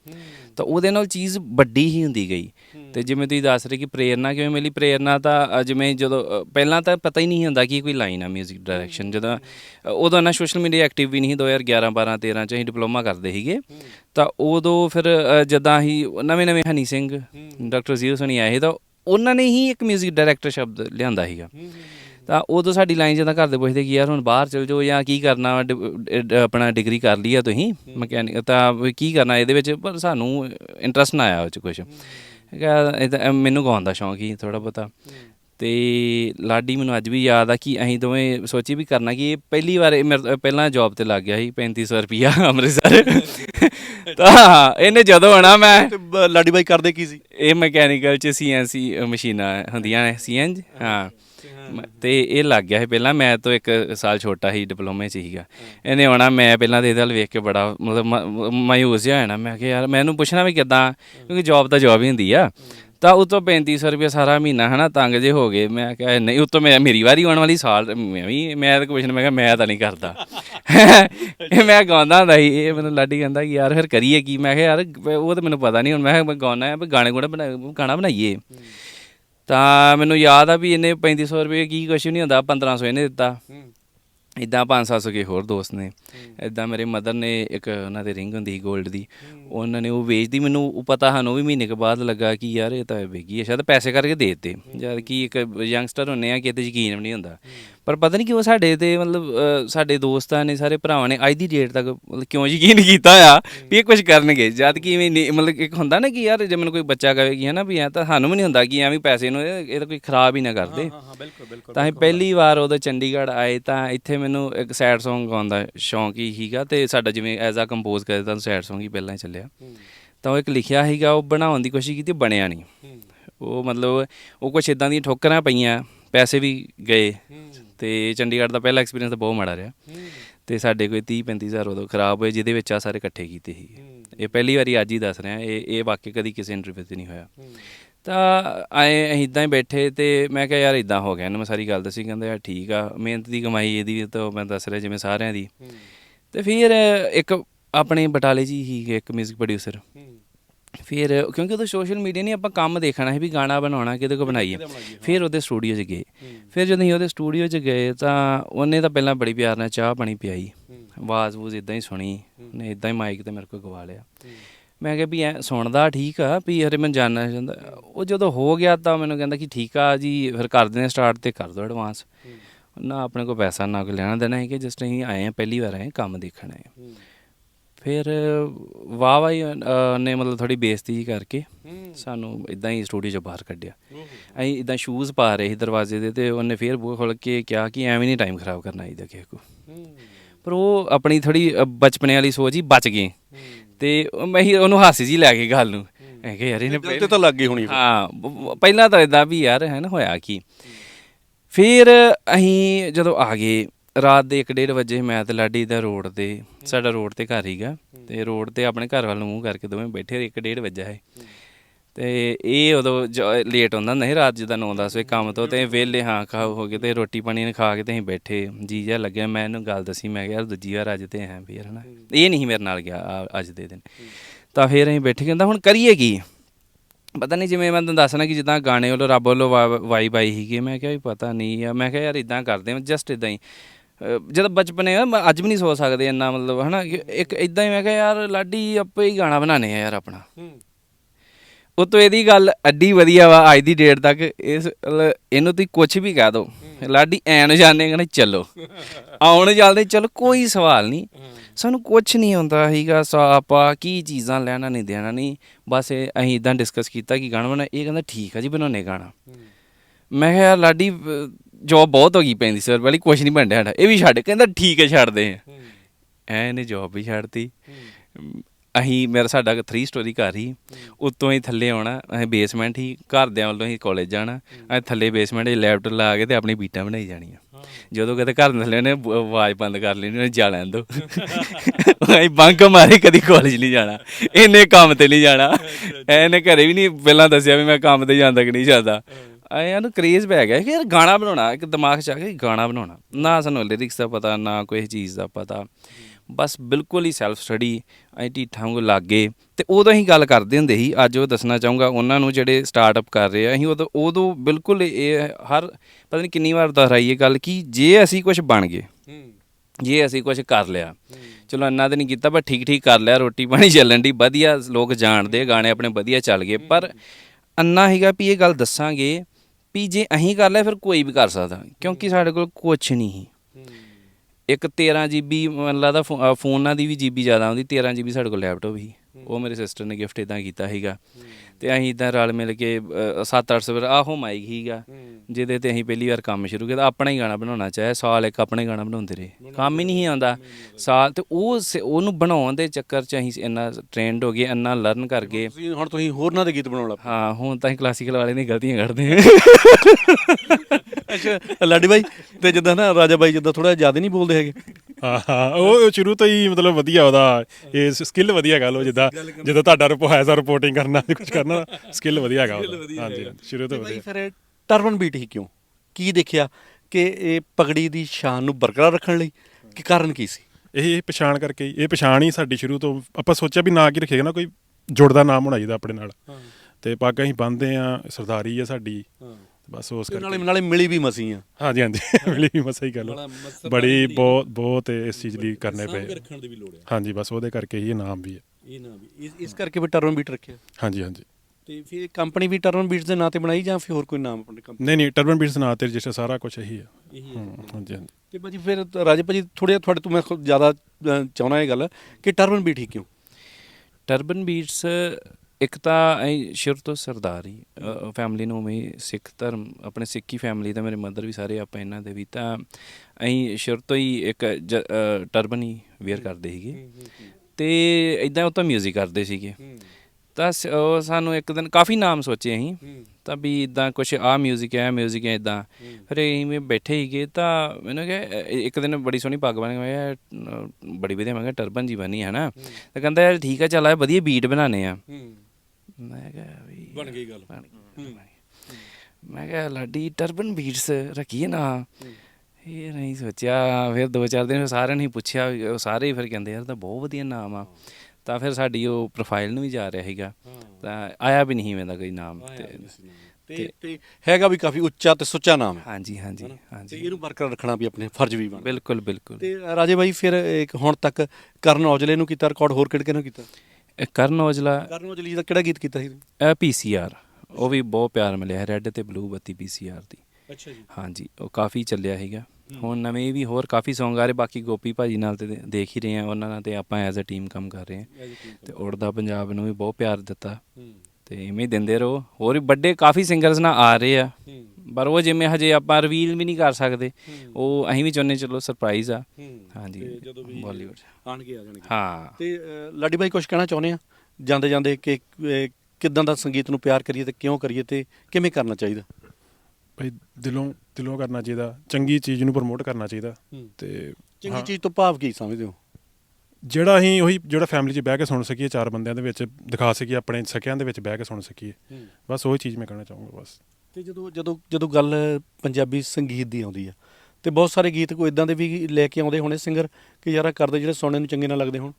ਤਾਂ ਉਹਦੇ ਨਾਲ ਚੀਜ਼ ਵੱਡੀ ਹੀ ਹੁੰਦੀ ਗਈ ਤੇ ਜਿਵੇਂ ਤੁਸੀਂ ਦੱਸ ਰਹੇ ਕਿ ਪ੍ਰੇਰਨਾ ਕਿਵੇਂ ਮਿਲੀ ਪ੍ਰੇਰਨਾ ਤਾਂ ਅ, ਜਿਵੇਂ ਜਦੋਂ ਅ, ਪਹਿਲਾਂ ਤਾਂ ਪਤਾ ਹੀ ਨਹੀਂ ਹੁੰਦਾ ਕਿ ਇਹ ਕੋਈ ਲਾਈਨ ਆ 뮤직 ਡਾਇਰੈਕਸ਼ਨ ਜਦੋਂ ਅ, ਉਦੋਂ ਨਾ ਸੋਸ਼ਲ ਮੀਡੀਆ ਐਕਟਿਵ ਵੀ ਨਹੀਂ ਸੀ 2011 12 13 ਚ ਅਸੀਂ ਡਿਪਲੋਮਾ ਕਰਦੇ ਸੀਗੇ ਤਾਂ ਉਦੋਂ ਫਿਰ ਅ, ਜਦਾਂ ਹੀ ਨਵੇਂ ਨਵੇਂ ਹਨੀ ਸਿੰਘ ਡਾਕਟਰ ਜ਼ੀਰੋ ਸਣੀ ਆਏ ਸੀ ਤਾਂ ਉਹਨਾਂ ਨੇ ਹੀ ਇੱਕ 뮤직 ਡਾਇਰੈਕਟਰ ਸ਼ਬਦ ਲਿਆਂਦਾ ਸੀਗਾ ਤਾਂ ਉਦੋਂ ਸਾਡੀ ਲਾਈਨ ਜਦੋਂ ਘਰ ਦੇ ਪੁੱਛਦੇ ਕਿ ਯਾਰ ਹੁਣ ਬਾਹਰ ਚਲ ਜਾਓ ਜਾਂ ਕੀ ਕਰਨਾ ਆਪਣਾ ਡਿਗਰੀ ਕਰ ਲਈ ਆ ਤੁਸੀਂ ਮਕੈਨਿਕ ਤਾਂ ਕੀ ਕਰਨਾ ਇਹਦੇ ਵਿੱਚ? ਪਰ ਸਾਨੂੰ ਇੰਟਰਸਟ ਨਾ ਆਇਆ ਉਹ ਚ ਕੁਝ ਮੈਨੂੰ ਗਾਉਣ ਦਾ ਸ਼ੌਂਕ ਹੀ ਥੋੜਾ ਬਹੁਤਾ। ਤੇ ਲਾਡੀ ਮੈਨੂੰ ਅੱਜ ਵੀ ਯਾਦ ਆ ਕਿ ਅਸੀਂ ਦੋਵੇਂ ਸੋਚੀ ਵੀ ਕਰਨਾ ਕਿ ਇਹ ਪਹਿਲੀ ਵਾਰ ਇਹ ਮੇਰੇ ਤੋਂ ਪਹਿਲਾਂ ਜੌਬ ਤੇ ਲੱਗ ਗਿਆ ਸੀ 3500 ਰੁਪਿਆ ਅੰਮ੍ਰਿਤਸਰ। ਤਾਂ ਇਹਨੇ ਜਦੋਂ ਆਣਾ ਮੈਂ ਲਾਡੀ ਬਾਈ ਕਰਦੇ ਕੀ ਸੀ? ਇਹ ਮੈਕੈਨੀਕਲ ਚ ਸੀਐਨਸੀ ਮਸ਼ੀਨਾਂ ਹੁੰਦੀਆਂ ਨੇ ਸੀਐਨਜ ਹਾਂ। ਮ- ਤੇ ਇਹ ਲੱਗ ਗਿਆ ਸੀ ਪਹਿਲਾਂ ਮੈਂ ਤੋਂ ਇੱਕ ਸਾਲ ਛੋਟਾ ਸੀ ਡਿਪਲੋਮੇ ਚ ਸੀਗਾ। ਇਹਨੇ ਆਉਣਾ ਮੈਂ ਪਹਿਲਾਂ ਤੇ ਇਹਦੇ ਵੱਲ ਵੇਖ ਕੇ ਬੜਾ ਮਤਲਬ ਮ- ਮ- ਮਾਯੂਸ ਜਿਹਾ ਹੋਣਾ। ਮੈਂ ਕਿਹਾ ਯਾਰ ਮੈਨੂੰ ਪੁੱਛਣਾ ਵੀ ਕਿੱਦਾਂ? ਕਿਉਂਕਿ ਜੌਬ ਤਾਂ ਜੌਬ ਹੀ ਹੁੰਦੀ ਆ। ਤਾਂ ਉਤੋਂ 3500 ਰੁਪਏ ਸਾਰਾ ਮਹੀਨਾ ਹਨਾ ਤੰਗ ਜੇ ਹੋ ਗਏ। ਮੈਂ ਕਿਹਾ ਨਹੀਂ ਉਤੋਂ ਮੈਂ ਮੇਰੀ ਵਾਰੀ ਆਉਣ ਵਾਲੀ ਸਾਲ ਮੈਂ ਵੀ ਮੈਂ ਤਾਂ ਕੁਐਸਚਨ ਮੈਂ ਕਿਹਾ ਮੈਂ ਤਾਂ ਨਹੀਂ ਕਰਦਾ। ਇਹ ਮੈਂ ਗਾਉਂਦਾ ਹੁੰਦਾ ਸੀ ਇਹ ਮੈਨੂੰ ਲਾਡੀ ਕਹਿੰਦਾ ਕਿ ਯਾਰ ਫਿਰ ਕਰੀਏ ਕੀ? ਮੈਂ ਕਿਹਾ ਯਾਰ ਉਹ ਤਾਂ ਮੈਨੂੰ ਪਤਾ ਨਹੀਂ ਹੁਣ। ਮੈਂ ਕਿਹਾ ਮੈਂ ਗਾਉਣਾ ਹੈ ਵੀ ਗਾਣੇ ਗੁਣੇ ਬਣਾ ਗਾਣਾ ਬਣਾਈਏ। ਤਾਂ ਮੈਨੂੰ ਯਾਦ ਆ ਵੀ ਇਹਨੇ 3500 ਰੁਪਏ ਕੀ ਕੁਛ ਨਹੀਂ ਹੁੰਦਾ 1500 ਇਹਨੇ ਦਿੱਤਾ। ਇਦਾਂ 5-700 ਕੇ ਹੋਰ ਦੋਸਤ ਨੇ। ਇਦਾਂ ਮੇਰੇ ਮਦਰ ਨੇ ਇੱਕ ਉਹਨਾਂ ਦੇ ਰਿੰਗ ਹੁੰਦੀ ਸੀ 골ਡ ਦੀ ਉਹਨਾਂ ਨੇ ਉਹ ਵੇਚਦੀ ਮੈਨੂੰ ਉਹ ਪਤਾ ਸਾਨੂੰ ਵੀ ਮਹੀਨੇ ਕੇ ਬਾਅਦ ਲੱਗਾ ਕਿ ਯਾਰ ਇਹ ਤਾਂ ਵੇਗੀ ਹੈ ਸ਼ਾਇਦ ਪੈਸੇ ਕਰਕੇ ਦੇ ਦਿੱਤੇ। ਜਦ ਕਿ ਇੱਕ ਯੰਗਸਟਰ ਹੁੰਨੇ ਆ ਕਿਤੇ ਯਕੀਨ ਵੀ ਨਹੀਂ ਹੁੰਦਾ। ਪਰ ਪਤਾ ਨਹੀਂ ਕਿਉਂ ਸਾਡੇ ਤੇ ਮਤਲਬ ਸਾਡੇ ਦੋਸਤਾਂ ਨੇ ਸਾਰੇ ਭਰਾਵਾਂ ਨੇ ਅੱਜ ਦੀ ਡੇਟ ਤੱਕ ਮਤਲਬ ਕਿਉਂ ਯਕੀਨ ਕੀਤਾ ਆ ਵੀ ਇਹ ਕੁਝ ਕਰਨਗੇ। ਜਦ ਕਿ ਇਵੇਂ ਮਤਲਬ ਇੱਕ ਹੁੰਦਾ ਨਾ ਕਿ ਯਾਰ ਜੇ ਮੈਨੂੰ ਕੋਈ ਬੱਚਾ ਕਹੇ ਕਿ ਹੈ ਨਾ ਵੀ ਐ ਤਾਂ ਸਾਨੂੰ ਵੀ ਨਹੀਂ ਹੁੰਦਾ ਕਿ ਐਵੇਂ ਪੈਸੇ ਨੂੰ ਇਹ ਤਾਂ ਕੋਈ ਖਰਾਬ ਹੀ ਨਾ ਕਰਦੇ। ਹਾਂ ਬਿਲਕੁਲ ਬਿਲਕੁਲ ਤਾਂ ਪਹਿਲੀ ਵਾਰ ਉਦੋਂ ਚੰਡੀਗੜ੍ਹ ਆਏ ਤਾਂ ਇੱਥੇ ਮੈਨੂੰ ਇੱਕ ਸੈਡ Song ਗਾਉਣ ਦਾ ਸ਼ੌਂਕ ਹੀ ਸੀਗਾ ਤੇ ਸਾਡਾ ਜਿਵੇਂ ਐਜ਼ ਆ ਕੰਪੋਜ਼ ਕਰਦੇ ਤਾਂ ਸੈਡ Song ਹੀ ਪਹਿਲਾਂ ਹੀ ਚੱਲਿਆ। ਤਾਂ ਉਹ ਇੱਕ ਲਿਖਿਆ ਸੀਗਾ ਉਹ ਬਣਾਉਣ ਦੀ ਕੋਸ਼ਿਸ਼ ਕੀਤੀ ਬਣਿਆ ਨਹੀਂ ਉਹ ਮਤਲਬ ਉਹ ਕੁਛ ਇਦਾਂ ਦੀਆਂ ਠੋਕਰਾਂ ਪਈਆਂ ਪੈਸੇ ਵੀ ਗਏ। ਤੇ ਚੰਡੀਗੜ੍ਹ ਦਾ ਪਹਿਲਾ ਐਕਸਪੀਰੀਅੰਸ ਤਾਂ ਬਹੁਤ ਮਾੜਾ ਰਿਹਾ। ਤੇ ਸਾਡੇ ਕੋਈ 30 35000 ਉਦੋਂ ਖਰਾਬ ਹੋਏ ਜਿਹਦੇ ਵਿੱਚ ਆ ਸਾਰੇ ਇਕੱਠੇ ਕੀਤੇ ਸੀ। ਇਹ ਪਹਿਲੀ ਵਾਰੀ ਅੱਜ ਹੀ ਦੱਸ ਰਿਹਾ ਇਹ ਇਹ ਵਾਕਿਆ ਕਦੀ ਕਿਸੇ ਇੰਟਰਵਿਊ ਤੇ ਨਹੀਂ ਹੋਇਆ। ਤਾਂ ਆਏ ਅਸੀਂ ਇਦਾਂ ਹੀ ਬੈਠੇ ਤੇ ਮੈਂ ਕਿਹਾ ਯਾਰ ਇਦਾਂ ਹੋ ਗਿਆ ਇਹਨੂੰ ਮੈਂ ਸਾਰੀ ਗੱਲ ਦੱਸੀ। ਕਹਿੰਦਾ ਯਾਰ ਠੀਕ ਆ ਮਿਹਨਤ ਦੀ ਕਮਾਈ ਇਹਦੀ ਤਾਂ ਮੈਂ ਦੱਸ ਰਿਹਾ ਜਿਵੇਂ ਸਾਰਿਆਂ ਦੀ। ਤੇ ਫਿਰ ਇੱਕ ਆਪਣੇ ਬਟਾਲੇ ਜੀ ਹੀ ਇੱਕ 뮤직 ਪ੍ਰੋਡਿਊਸਰ ਫਿਰ ਕਿਉਂਕਿ ਉਹਦਾ ਸੋਸ਼ਲ ਮੀਡੀਆ ਨਹੀਂ ਆਪਾਂ ਕੰਮ ਦੇਖਣਾ ਸੀ ਵੀ ਗਾਣਾ ਬਣਾਉਣਾ ਕਿਹਦੇ ਕੋ ਬਣਾਈਏ। ਫਿਰ ਉਹਦੇ ਸਟੂਡੀਓ 'ਚ ਗਏ। ਫਿਰ ਜਦੋਂ ਅਸੀਂ ਉਹਦੇ ਸਟੂਡੀਓ 'ਚ ਗਏ ਤਾਂ ਉਹਨੇ ਤਾਂ ਪਹਿਲਾਂ ਬੜੀ ਪਿਆਰ ਨਾਲ ਚਾਹ ਪਾਣੀ ਪਿਆਈ। ਆਵਾਜ਼ ਵੂਜ਼ ਇਦਾਂ ਹੀ ਸੁਣੀ ਉਹਨੇ ਇਦਾਂ ਹੀ ਮਾਈਕ ਤੇ ਮੇਰੇ ਕੋਲ ਗਵਾ ਲਿਆ। ਮੈਂ ਕਿਹਾ ਵੀ ਐ ਸੁਣਦਾ ਠੀਕ ਆ ਵੀ ਹਰੇ ਮੈਂ ਜਾਣਨਾ ਚਾਹੁੰਦਾ। ਉਹ ਜਦੋਂ ਹੋ ਗਿਆ ਤਾਂ ਮੈਨੂੰ ਕਹਿੰਦਾ ਕਿ ਠੀਕ ਆ ਜੀ ਫਿਰ ਕਰ ਦਿੰਦੇ ਸਟਾਰਟ ਤੇ ਕਰ ਦੋ ਐਡਵਾਂਸ ਨਾ ਆਪਣੇ ਕੋਲ ਪੈਸਾ ਨਾ ਕੋਈ ਲੈਣਾ ਦੇਣਾ ਹੈ ਕਿ ਜਿਸ ਤਰ੍ਹਾਂ ਅਸੀਂ ਆਏ ਆ ਪਹਿਲੀ ਵਾਰ ਆਏ ਕੰਮ ਦੇਖਣ ਆਏ ਹਾਂ। ਫਿਰ ਵਾਹ ਅ, ਨੇ ਮਤਲਬ ਥੋੜੀ ਬੇਇੱਜ਼ਤੀ ਜੀ ਕਰਕੇ ਸਾਨੂੰ ਇਦਾਂ ਹੀ ਸਟੂਡੀਓ ਚੋਂ ਬਾਹਰ ਕੱਢਿਆ। ਅਸੀਂ ਇਦਾਂ ਸ਼ੂਜ਼ ਪਾ ਰਹੇ ਸੀ ਦਰਵਾਜ਼ੇ ਦੇ ਤੇ ਉਹਨੇ ਫੇਰ ਬੂਹਾ ਖੋਲ ਕੇ ਕਿਹਾ ਕਿ ਐਵੇਂ ਨਹੀਂ ਟਾਈਮ ਖਰਾਬ ਕਰਨਾ ਇਹਦਾ ਕਿਸੇ ਕੋ ਪਰ ਉਹ ਆਪਣੀ ਥੋੜੀ ਬਚਪਨੇ ਵਾਲੀ ਸੋਚ ਹੀ ਬਚ ਗਏ ਤੇ ਮੈਂ ਹੀ ਉਹਨੂੰ ਹਾਸੀ ਜੀ ਲੈ ਕੇ ਗੱਲ ਨੂੰ। ਮੈਂ ਕਿਹਾ ਯਾਰ ਇਹਨੇ ਦਿਲ ਤੇ ਲੱਗ ਗਈ ਹੋਣੀ। ਹਾਂ ਪਹਿਲਾਂ ਤਾਂ ਇਦਾਂ ਵੀ ਯਾਰ ਹੈ ਨਾ ਹੋਇਆ ਕੀ। ਫਿਰ ਅਸੀਂ ਜਦੋਂ ਆ ਗਏ ਰਾਤ ਦੇ 1:30 ਵਜੇ ਮੈਂ ਤੇ ਲਾਡੀ ਦਾ ਰੋਡ ਤੇ ਸਾਡਾ ਰੋਡ ਤੇ ਘਰ ਹੀਗਾ ਤੇ ਰੋਡ ਤੇ ਆਪਣੇ ਘਰ ਵੱਲ ਨੂੰ ਮੂੰਹ ਕਰਕੇ ਦੋਵੇਂ ਬੈਠੇ 1:30 ਵਜੇ ਹੈ। ਤੇ ਇਹ ਉਦੋਂ ਲੇਟ ਹੁੰਦਾ ਸੀ ਰਾਤ ਜਿੱਦਾਂ 9-10 ਵਜੇ ਕੰਮ ਤੋਂ ਤੇ ਵਿਹਲੇ ਹਾਂ ਖਾ ਹੋ ਕੇ ਤੇ ਰੋਟੀ ਪਾਣੀ ਨੇ ਖਾ ਕੇ ਤੇ ਅਸੀਂ ਬੈਠੇ ਜੀ ਜਿਹਾ ਲੱਗਿਆ ਮੈਂ ਇਹਨੂੰ ਗੱਲ ਦੱਸੀ ਮੈਂ ਕਿਹਾ ਯਾਰ ਦੂਜੀ ਵਾਰ ਅੱਜ ਤੇ ਹੈ ਵੀਰ ਹਨਾ ਇਹ ਨਹੀਂ ਮੇਰੇ ਨਾਲ ਗਿਆ ਅੱਜ ਦੇ ਦਿਨ। ਤਾਂ ਫਿਰ ਅਸੀਂ ਬੈਠੇ ਕਹਿੰਦਾ ਹੁਣ ਕਰੀਏ ਕੀ? ਪਤਾ ਨਹੀਂ ਜਿਵੇਂ ਮੈਂ ਤੁਹਾਨੂੰ ਦੱਸਣਾ ਕਿ ਜਿੱਦਾਂ ਗਾਣੇ ਵੱਲੋਂ ਰੱਬ ਵੱਲੋਂ ਵਾਈਬ ਆਈ ਸੀਗੀ ਮੈਂ ਕਿਹਾ ਵੀ ਪਤਾ ਨਹੀਂ ਆ ਮੈਂ ਕਿਹਾ ਯਾਰ ਇਦਾਂ ਕਰਦੇ ਹਾਂ ਜਸਟ ਇਦਾਂ ਹੀ। ਜਦੋਂ ਬਚਪਨੇ ਆ ਮੈਂ ਅੱਜ ਵੀ ਨਹੀਂ ਸੋਚ ਸਕਦੇ ਇੰਨਾ ਮਤਲਬ ਹਨਾ ਕਿ ਇੱਕ ਇਦਾਂ ਹੀ ਮੈਂ ਕਿਹਾ ਯਾਰ ਲਾਡੀ ਆਪੇ ਹੀ ਗਾਣਾ ਬਣਾਣੇ ਆ ਯਾਰ ਆਪਣਾ। ਉਹ ਤੋਂ ਇਹਦੀ ਗੱਲ ਅੱਡੀ ਵਧੀਆ ਵਾ ਅੱਜ ਦੀ ਡੇਟ ਤੱਕ ਇਸ ਮਤਲਬ ਇਹਨੂੰ ਤੁਸੀਂ ਕੁਝ ਵੀ ਕਹਿ ਦੋ। ਲਾਡੀ ਐਨ ਜਾਣੇ ਕਹਿੰਦੇ ਚਲੋ। [laughs] ਆਉਣ ਚੱਲਦੇ ਚਲੋ ਕੋਈ ਸਵਾਲ ਨਹੀਂ। ਸਾਨੂੰ ਕੁਝ ਨਹੀਂ ਹੁੰਦਾ ਸੀਗਾ ਆਪਾਂ ਕੀ ਚੀਜ਼ਾਂ ਲੈਣਾ ਨਹੀਂ ਦੇਣਾ ਨਹੀਂ। ਬਸ ਇਹ ਅਸੀਂ ਇਦਾਂ ਡਿਸਕਸ ਕੀਤਾ ਕਿ ਗਾਣਾ ਬਣਾ ਇਹ ਕਹਿੰਦਾ ਠੀਕ ਆ ਜੀ ਬਣਾਉਣੇ ਗਾਣਾ। ਮੈਂ ਕਿਹਾ ਯਾਰ ਲਾਡੀ ਜੋਬ ਬਹੁਤ ਹੋ ਗਈ ਪੈਂਦੀ ਸਰ ਵਾਲੀ ਕੁਝ ਨਹੀਂ ਬਣਦਾ ਸਾਡਾ। ਇਹ ਵੀ ਛੱਡ ਕਹਿੰਦਾ ਠੀਕ ਹੈ ਛੱਡਦੇ ਆ ਐ ਇਹਨੇ ਜੋਬ ਵੀ ਛੱਡਤੀ। ਅਸੀਂ ਮੇਰਾ ਸਾਡਾ 3 ਸਟੋਰੀ ਘਰ ਹੀ। ਉੱਤੋਂ ਹੀ ਥੱਲੇ ਆਉਣਾ ਅਸੀਂ ਬੇਸਮੈਂਟ ਹੀ ਘਰਦਿਆਂ ਵੱਲੋਂ ਹੀ ਕਾਲਜ ਜਾਣਾ। ਅਸੀਂ ਥੱਲੇ ਬੇਸਮੈਂਟ 'ਚ ਲੈਪਟਾਪ ਲਾ ਕੇ ਤੇ ਆਪਣੀ ਬੀਟਾਂ ਬਣਾਈ ਜਾਣੀਆਂ। ਜਦੋਂ ਕਿਤੇ ਘਰ ਦੇ ਥੱਲੇ ਨੇ ਆਵਾਜ਼ ਬੰਦ ਕਰ ਲੈਣੀ ਉਹਨੇ ਜਾ ਲੈਣ ਦੋ। [laughs] ਅਸੀਂ ਬੰਕ ਮਾਰੇ ਕਦੀ ਕਾਲਜ ਨਹੀਂ ਜਾਣਾ। ਇਹਨੇ ਕੰਮ ਤੇ ਨਹੀਂ ਜਾਣਾ। ਇਹਨੇ ਘਰੇ ਵੀ ਨਹੀਂ ਪਹਿਲਾਂ ਦੱਸਿਆ ਵੀ ਮੈਂ ਕੰਮ ਤੇ ਜਾਂਦਾ ਕਿ ਨਹੀਂ ਜਾਂਦਾ। ਆਇਆ ਨੂੰ ਕਰੇਜ਼ ਪੈ ਗਿਆ ਕਿ ਯਾਰ ਗਾਣਾ ਬਣਾਉਣਾ ਇੱਕ ਦਿਮਾਗ 'ਚ ਆ ਗਿਆ ਗਾਣਾ ਬਣਾਉਣਾ। ਨਾ ਸਾਨੂੰ ਲਿਰਿਕਸ ਦਾ ਪਤਾ ਨਾ ਕੋਈ ਚੀਜ਼ ਦਾ ਪਤਾ। ਬਸ ਬਿਲਕੁਲ ਹੀ ਸੈਲਫ ਸਟੱਡੀ ਢੀਠਾਂ ਵਾਂਗੂ ਲੱਗੇ। ਤੇ ਉਦੋਂ ਹੀ ਗੱਲ ਕਰਦੇ ਹੁੰਦੇ ਸੀ ਅੱਜ ਉਹ ਦੱਸਣਾ ਚਾਹੂੰਗਾ ਉਹਨਾਂ ਨੂੰ ਜਿਹੜੇ ਸਟਾਰਟਅਪ ਕਰ ਰਹੇ ਆ ਅਸੀਂ ਉਦੋਂ ਉਦੋਂ ਬਿਲਕੁਲ ਇਹ ਹਰ ਪਤਾ ਨਹੀਂ ਕਿੰਨੀ ਵਾਰ ਦੁਹਰਾਈ ਇਹ ਗੱਲ ਕਿ ਜੇ ਅਸੀਂ ਕੁਝ ਬਣ ਗਏ ਜੇ ਅਸੀਂ ਕੁਝ ਕਰ ਲਿਆ ਚਲੋ ਇੰਨਾ ਤਾਂ ਨਹੀਂ ਕੀਤਾ ਪਰ ਠੀਕ ਠੀਕ ਕਰ ਲਿਆ ਰੋਟੀ ਪਾਣੀ ਚੱਲਣ ਦੀ ਵਧੀਆ ਲੋਕ ਜਾਣਦੇ ਗਾਣੇ ਆਪਣੇ ਵਧੀਆ ਚੱਲ ਗਏ। ਪਰ ਅੰਨਾ ਹੈਗਾ ਵੀ ਇਹ ਗੱਲ ਦੱਸਾਂਗੇ ਵੀ ਜੇ ਅਸੀਂ ਕਰ ਲਿਆ ਫਿਰ ਕੋਈ ਵੀ ਕਰ ਸਕਦਾ। ਕਿਉਂਕਿ ਸਾਡੇ ਕੋਲ ਕੁਝ ਨਹੀਂ ਇੱਕ 13 ਜੀਬੀ ਮੈਨੂੰ ਲੱਗਦਾ ਫੋਨਾਂ ਦੀ ਵੀ ਜੀਬੀ ਜ਼ਿਆਦਾ ਆਉਂਦੀ 13 ਜੀਬੀ ਸਾਡੇ ਕੋਲ ਲੈਪਟਾਪ ਸੀ। ਉਹ ਮੇਰੇ ਸਿਸਟਰ ਨੇ ਗਿਫਟ ਇਦਾਂ ਕੀਤਾ ਸੀਗਾ। ਤੇ ਅਸੀਂ ਇਦਾਂ ਰਲ ਮਿਲ ਕੇ 7-800 ਰੁਪਏ ਆਹੋ ਮਾਈਕ ਸੀਗਾ। ਜਿਹਦੇ ਤੇ ਅਸੀਂ ਪਹਿਲੀ ਵਾਰ ਕੰਮ ਸ਼ੁਰੂ ਕੀਤਾ। ਆਪਣਾ ਹੀ ਗਾਣਾ ਬਣਾਉਣਾ ਚਾਹਿਆ। ਸਾਲ ਇੱਕ ਆਪਣਾ ਹੀ ਗਾਣਾ ਬਣਾਉਂਦੇ ਰਹੇ। ਕੰਮ ਹੀ ਨਹੀਂ ਆਉਂਦਾ। ਸਾਲ ਤੇ ਉਹ ਉਹਨੂੰ ਬਣਾਉਣ ਦੇ ਚੱਕਰ ਚ ਅਸੀਂ ਇੰਨਾ ਟ੍ਰੈਂਡ ਹੋ ਗਏ ਇੰਨਾ ਲਰਨ ਕਰ ਗਏ। ਤੁਸੀਂ ਹੁਣ ਤੁਸੀਂ ਹੋਰਨਾਂ ਦੇ ਗੀਤ ਬਣਾਉਣ ਲੱਗ ਹਾਂ ਹੁਣ ਤਾਂ ਅਸੀਂ ਕਲਾਸੀਕਲ ਵਾਲੇ ਨੇ ਗਲਤੀਆਂ ਕੱਢਦੇ ਹਾਂ। ਅੱਛਾ ਲਾਡੀ ਬਾਈ ਤੇ ਜਿੱਦਾਂ ਨਾ ਰਾਜਾ ਬਾਈ ਜਿੱਦਾਂ ਥੋੜਾ ਜ਼ਿਆਦਾ ਨਹੀਂ ਬੋਲਦੇ ਹੈਗੇ। ਹਾਂ ਹਾਂ ਉਹ ਸ਼ੁਰੂ ਤੋਂ ਹੀ ਮਤਲਬ ਵਧੀਆ ਉਹਦਾ ਇਹ ਸਕਿੱਲ ਵਧੀਆ ਗੱਲ ਉਹ ਜਿੱਦਾਂ ਜਦੋਂ ਤੁਹਾਡਾ ਰਿਪੋ ਐਜ਼ ਆ ਰਿਪੋਰਟਿੰਗ ਕਰਨਾ ਕੁਝ ਕਰਨਾ ਸਕਿੱਲ ਵਧੀਆ ਹੈਗਾ ਉਹਦਾ। ਹਾਂਜੀ ਸ਼ੁਰੂ ਤੋਂ ਵਧੀਆ। ਫਿਰ ਟਰਬਨ ਬੀਟ ਹੀ ਕਿਉਂ? ਕੀ ਦੇਖਿਆ ਕਿ ਇਹ ਪਗੜੀ ਦੀ ਸ਼ਾਨ ਨੂੰ ਬਰਕਰਾਰ ਰੱਖਣ ਲਈ ਕਿ ਕਾਰਨ ਕੀ ਸੀ? ਇਹ ਪਛਾਣ ਕਰਕੇ ਹੀ- ਇਹ ਪਛਾਣ ਹੀ ਸਾਡੀ ਸ਼ੁਰੂ ਤੋਂ ਆਪਾਂ ਸੋਚਿਆ ਵੀ ਨਾਂ ਕੀ ਰੱਖੇਗਾ ਨਾ ਕੋਈ ਜੁੜਦਾ ਨਾਮ ਹੋਣਾ ਚਾਹੀਦਾ ਆਪਣੇ ਨਾਲ। ਤੇ ਪੱਗ ਅਸੀਂ ਬੰਨਦੇ ਆ ਸਰਦਾਰੀ ਆ ਸਾਡੀ। ਹਾਂ। ਬਸ ਉਸ ਨਾਲੇ ਕਰਕੇ। ਨਾਲੇ ਮਿਲੀ ਵੀ ਮਸੀਂ ਆ। ਹਾਂਜੀ ਹਾਂਜੀ। ਮਿਲੀ ਵੀ ਮਸਾ ਹੀ ਗੱਲ ਬੜਾ। ਬਹੁਤ ਬਹੁਤ ਇਸ ਚੀਜ਼ ਲਈ ਕਰਨੇ ਸਾਂਭ ਕੇ ਪਏ ਰੱਖਣ ਦੀ ਵੀ ਲੋੜ ਹੈ ਹਾਂਜੀ ਬਸ ਉਹਦੇ ਕਰਕੇ ਹੀ ਇਹ ਨਾਮ ਵੀ ਹੈ ਇਹ ਨਾ ਵੀ ਇਸ ਇਸ ਕਰਕੇ ਵੀ ਟਰਬਨ ਬੀਟ ਰੱਖਿਆ। ਹਾਂਜੀ ਹਾਂਜੀ। ਤੇ ਫਿਰ ਕੰਪਨੀ ਵੀ ਟਰਬਨ ਬੀਟਸ ਦੇ ਨਾਂ ਤੇ ਬਣਾਈ ਜਾਂ ਫਿਰ ਹੋਰ ਕੋਈ ਨਾਮ ਆਪਣੀ ਕੰਪਨੀ? ਨਹੀਂ ਨਹੀਂ ਟਰਬਨ ਬੀਟਸ ਨਾਂ ਤੇ ਰਜਿਸਟਰ ਸਾਰਾ ਕੁਝ ਇਹੀ ਹੈ ਇਹੀ ਹੂੰ, ਹਾਂਜੀ ਹਾਂਜੀ। ਤੇ ਭਾਜੀ ਫਿਰ ਰਾਜੇ ਭਾਜੀ ਥੋੜੇ ਤੁਹਾਡੇ ਤੋਂ ਮੈਂ ਖੁਦ ਜ਼ਿਆਦਾ ਅ, ਚਾਹੁੰਦਾ ਇਹ ਗੱਲ ਕਿ ਟਰਬਨ ਬੀਟ ਹੀ ਕਿਉਂ? ਟਰਬਨ ਬੀਟਸ ਇੱਕ ਤਾਂ ਐ ਸ਼ੁਰੂ ਤੋਂ ਸਰਦਾਰੀ ਫੈਮਿਲੀ ਨੂੰ ਮੈਂ ਸਿੱਖ ਧਰਮ ਆਪਣੇ ਸਿੱਖੀ ਫੈਮਿਲੀ ਦਾ ਮੇਰੇ ਮਦਰ ਵੀ ਸਾਰੇ ਆਪਾਂ ਇਹਨਾਂ ਦੇ ਵੀ ਤਾਂ ਐਂ ਸ਼ੁਰੂ ਤੋਂ ਹੀ ਇੱਕ ਜ- ਅ, ਟਰਬਨ ਹੀ ਵੇਅਰ ਕਰਦੇ ਸੀਗੇ ਤੇ ਇਦਾਂ ਉਹ ਤਾਂ 뮤직 ਕਰਦੇ ਸੀਗੇ ਤਾਂ ਸ- ਉਹ ਸਾਨੂੰ ਇੱਕ ਦਿਨ ਕਾਫੀ ਨਾਮ ਸੋਚੇ ਅਸੀਂ ਤਾਂ ਵੀ ਇਦਾਂ ਕੁਝ ਆ 뮤직 ਹੈ 뮤직 ਹੈ ਇਦਾਂ ਫਿਰ ਅਸੀਂ ਵੀ ਬੈਠੇ ਹੀਗੇ ਤਾਂ ਮੈਨੂੰ ਕਿਹਾ ਅ, ਇੱਕ ਦਿਨ ਬੜੀ ਸੋਹਣੀ ਪੱਗ ਬਣ ਕੇ ਮੈਂ ਕਿਹਾ ਅ, ਬੜੀ ਵਧੀਆ ਮੈਂ ਕਿਹਾ ਟਰਬਨ ਜੀ ਬਣੀ ਹੈ ਨਾ ਤਾਂ ਕਹਿੰਦਾ ਯਾਰ ਠੀਕ ਹੈ ਚੱਲ ਆ ਵਧੀਆ ਬੀਟ ਬਣਾਣੇ ਆ ਮੈਂ ਕਿਹਾ ਵੀ ਬਣ ਗਈ ਗੱਲ। ਬਣ ਗਈ। ਮੈਂ ਕਿਹਾ ਲਾਡੀ ਟਰਬਨ ਬੀਟਸ ਰੱਖੀਏ ਨਾ। ਇਹ ਨਹੀਂ ਸੋਚਿਆ ਫਿਰ ਦੋ ਚਾਰ ਦਿਨ ਸਾਰਿਆਂ ਨੇ ਪੁੱਛਿਆ ਉਹ ਸਾਰੇ ਹੀ ਫਿਰ ਕਹਿੰਦੇ ਯਾਰ ਤਾਂ ਬਹੁਤ ਵਧੀਆ ਨਾਮ ਆ। ਤਾਂ ਫਿਰ ਸਾਡੀ ਉਹ ਪ੍ਰੋਫਾਈਲ ਨੂੰ ਵੀ ਜਾ ਰਿਹਾ ਸੀਗਾ। ਤਾਂ ਆਇਆ ਵੀ ਨਹੀਂ ਮੈਂਦਾ ਕੋਈ ਨਾਮ ਤੇ ਤੇ ਹੈਗਾ ਵੀ ਕਾਫੀ ਉੱਚਾ ਤੇ ਸੁੱਚਾ ਨਾਮ ਹੈ। ਹਾਂਜੀ ਹਾਂਜੀ ਤੇ ਹਾਂਜੀ। ਇਹਨੂੰ ਬਰਕਰਾਰ ਰੱਖਣਾ ਵੀ ਆਪਣੇ ਫਰਜ਼ ਵੀ ਬਣਦਾ। ਬਿਲਕੁਲ ਬਿਲਕੁਲ। ਤੇ ਰਾਜੇ ਬਾਈ ਫਿਰ ਇੱਕ ਹੁਣ ਤੱਕ ਕਰਨ ਔਜਲੇ ਨੂੰ ਕੀਤਾ ਰਿਕਾਰਡ ਹੋਰ ਕਿਹੜੇ ਕਿਹਨੂੰ ਕੀਤਾ? ਇਹ ਕਰਨ ਔਜਲਾ ਕਰਨ ਔਜਲੇ ਜੀ ਦਾ ਕਿਹੜਾ ਗੀਤ ਕੀਤਾ ਸੀ? ਪੀਸੀਆਰ ਉਹ ਵੀ ਬਹੁਤ ਪਿਆਰ ਮਿਲਿਆ ਰੈੱਡ ਤੇ ਬਲੂ ਬੱਤੀ ਪੀਸੀਆਰ ਦੀ। ਅੱਛਾ ਜੀ। ਹਾਂਜੀ ਉਹ ਕਾਫੀ ਚੱਲਿਆ ਹੈਗਾ ਹੁਣ ਨਵੇਂ ਵੀ ਹੋਰ ਕਾਫੀ Song ਆ ਰਹੇ ਬਾਕੀ ਗੋਪੀ ਭਾਜੀ ਨਾਲ ਤੇ ਦੇ- ਦੇਖ ਹੀ ਰਹੇ ਆ ਉਹਨਾਂ ਨਾਲ ਤੇ ਆਪਾਂ ਐਜ਼ ਅ ਟੀਮ ਕੰਮ ਕਰ ਰਹੇ ਹਾਂ। ਤੇ ਉੜਦਾ ਪੰਜਾਬ ਨੂੰ ਵੀ ਬਹੁਤ ਪਿਆਰ ਦਿੱਤਾ। ਤੇ ਇਵੇਂ ਹੀ ਦਿੰਦੇ ਰਹੋ। ਹੋਰ ਵੀ ਵੱਡੇ ਕਾਫੀ ਸਿੰਗਰਸ ਨਾਲ ਆ ਰਹੇ ਆ। ਪਰ ਉਹ ਜਿਵੇਂ ਹਜੇ ਆਪਾਂ ਰਿਵੀਲ ਵੀ ਨਹੀਂ ਕਰ ਸਕਦੇ ਉਹ ਅਸੀਂ ਵੀ ਚਾਹੁੰਦੇ ਚਲੋ ਸਰਪ੍ਰਾਈਜ਼ ਆ। ਹਾਂਜੀ ਤੇ ਜਦੋਂ ਵੀ ਬਾਲੀਵੁੱਡ ਆਣਗੇ ਆ ਜਾਣਗੇ। ਹਾਂ। ਤੇ ਲਾਡੀ ਬਾਈ ਕੁਝ ਕਹਿਣਾ ਚਾਹੁੰਦੇ ਆ? ਜਾਂਦੇ ਜਾਂਦੇ ਕਿ ਕਿੱਦਾਂ ਦਾ ਸੰਗੀਤ ਨੂੰ ਪਿਆਰ ਕਰੀਏ ਤੇ ਕਿਉਂ ਕਰੀਏ ਤੇ ਕਿਵੇਂ ਕਰਨਾ ਚਾਹੀਦਾ? ਭਾਈ ਦਿਲੋਂ ਦਿਲੋਂ ਕਰਨਾ ਚਾਹੀਦਾ ਚੰਗੀ ਚੀਜ਼ ਨੂੰ ਪ੍ਰਮੋਟ ਕਰਨਾ ਚਾਹੀਦਾ। ਤੇ ਚੰਗੀ ਚੀਜ਼ ਤੋਂ ਭਾਵ ਕੀ ਸਮਝਦੇ ਹੋ? ਜਿਹੜਾ ਅਸੀਂ ਉਹੀ ਜਿਹੜਾ ਫੈਮਿਲੀ 'ਚ ਬਹਿ ਕੇ ਸੁਣ ਸਕੀਏ ਚਾਰ ਬੰਦਿਆਂ ਦੇ ਵਿੱਚ ਦਿਖਾ ਸਕੀਏ ਆਪਣੇ ਸਕਿਆਂ ਦੇ ਵਿੱਚ ਬਹਿ ਕੇ ਸੁਣ ਸਕੀਏ। ਬਸ ਉਹੀ ਚੀਜ਼ ਮੈਂ ਕਹਿਣਾ ਚਾਹੂੰਗਾ ਬਸ। ਤੇ ਜਦੋਂ ਜਦੋਂ ਜਦੋਂ ਗੱਲ ਪੰਜਾਬੀ ਸੰਗੀਤ ਦੀ ਆਉਂਦੀ ਆ ਤੇ ਬਹੁਤ ਸਾਰੇ ਗੀਤ ਕੋਈ ਇਦਾਂ ਦੇ ਵੀ ਲੈ ਕੇ ਆਉਂਦੇ ਹੋਣੇ ਸਿੰਗਰ ਕਿ ਯਾਰਾ ਕਰਦੇ ਜਿਹੜੇ ਸੁਣਨ ਨੂੰ ਚੰਗੇ ਨਾ ਲੱਗਦੇ ਹੋਣ?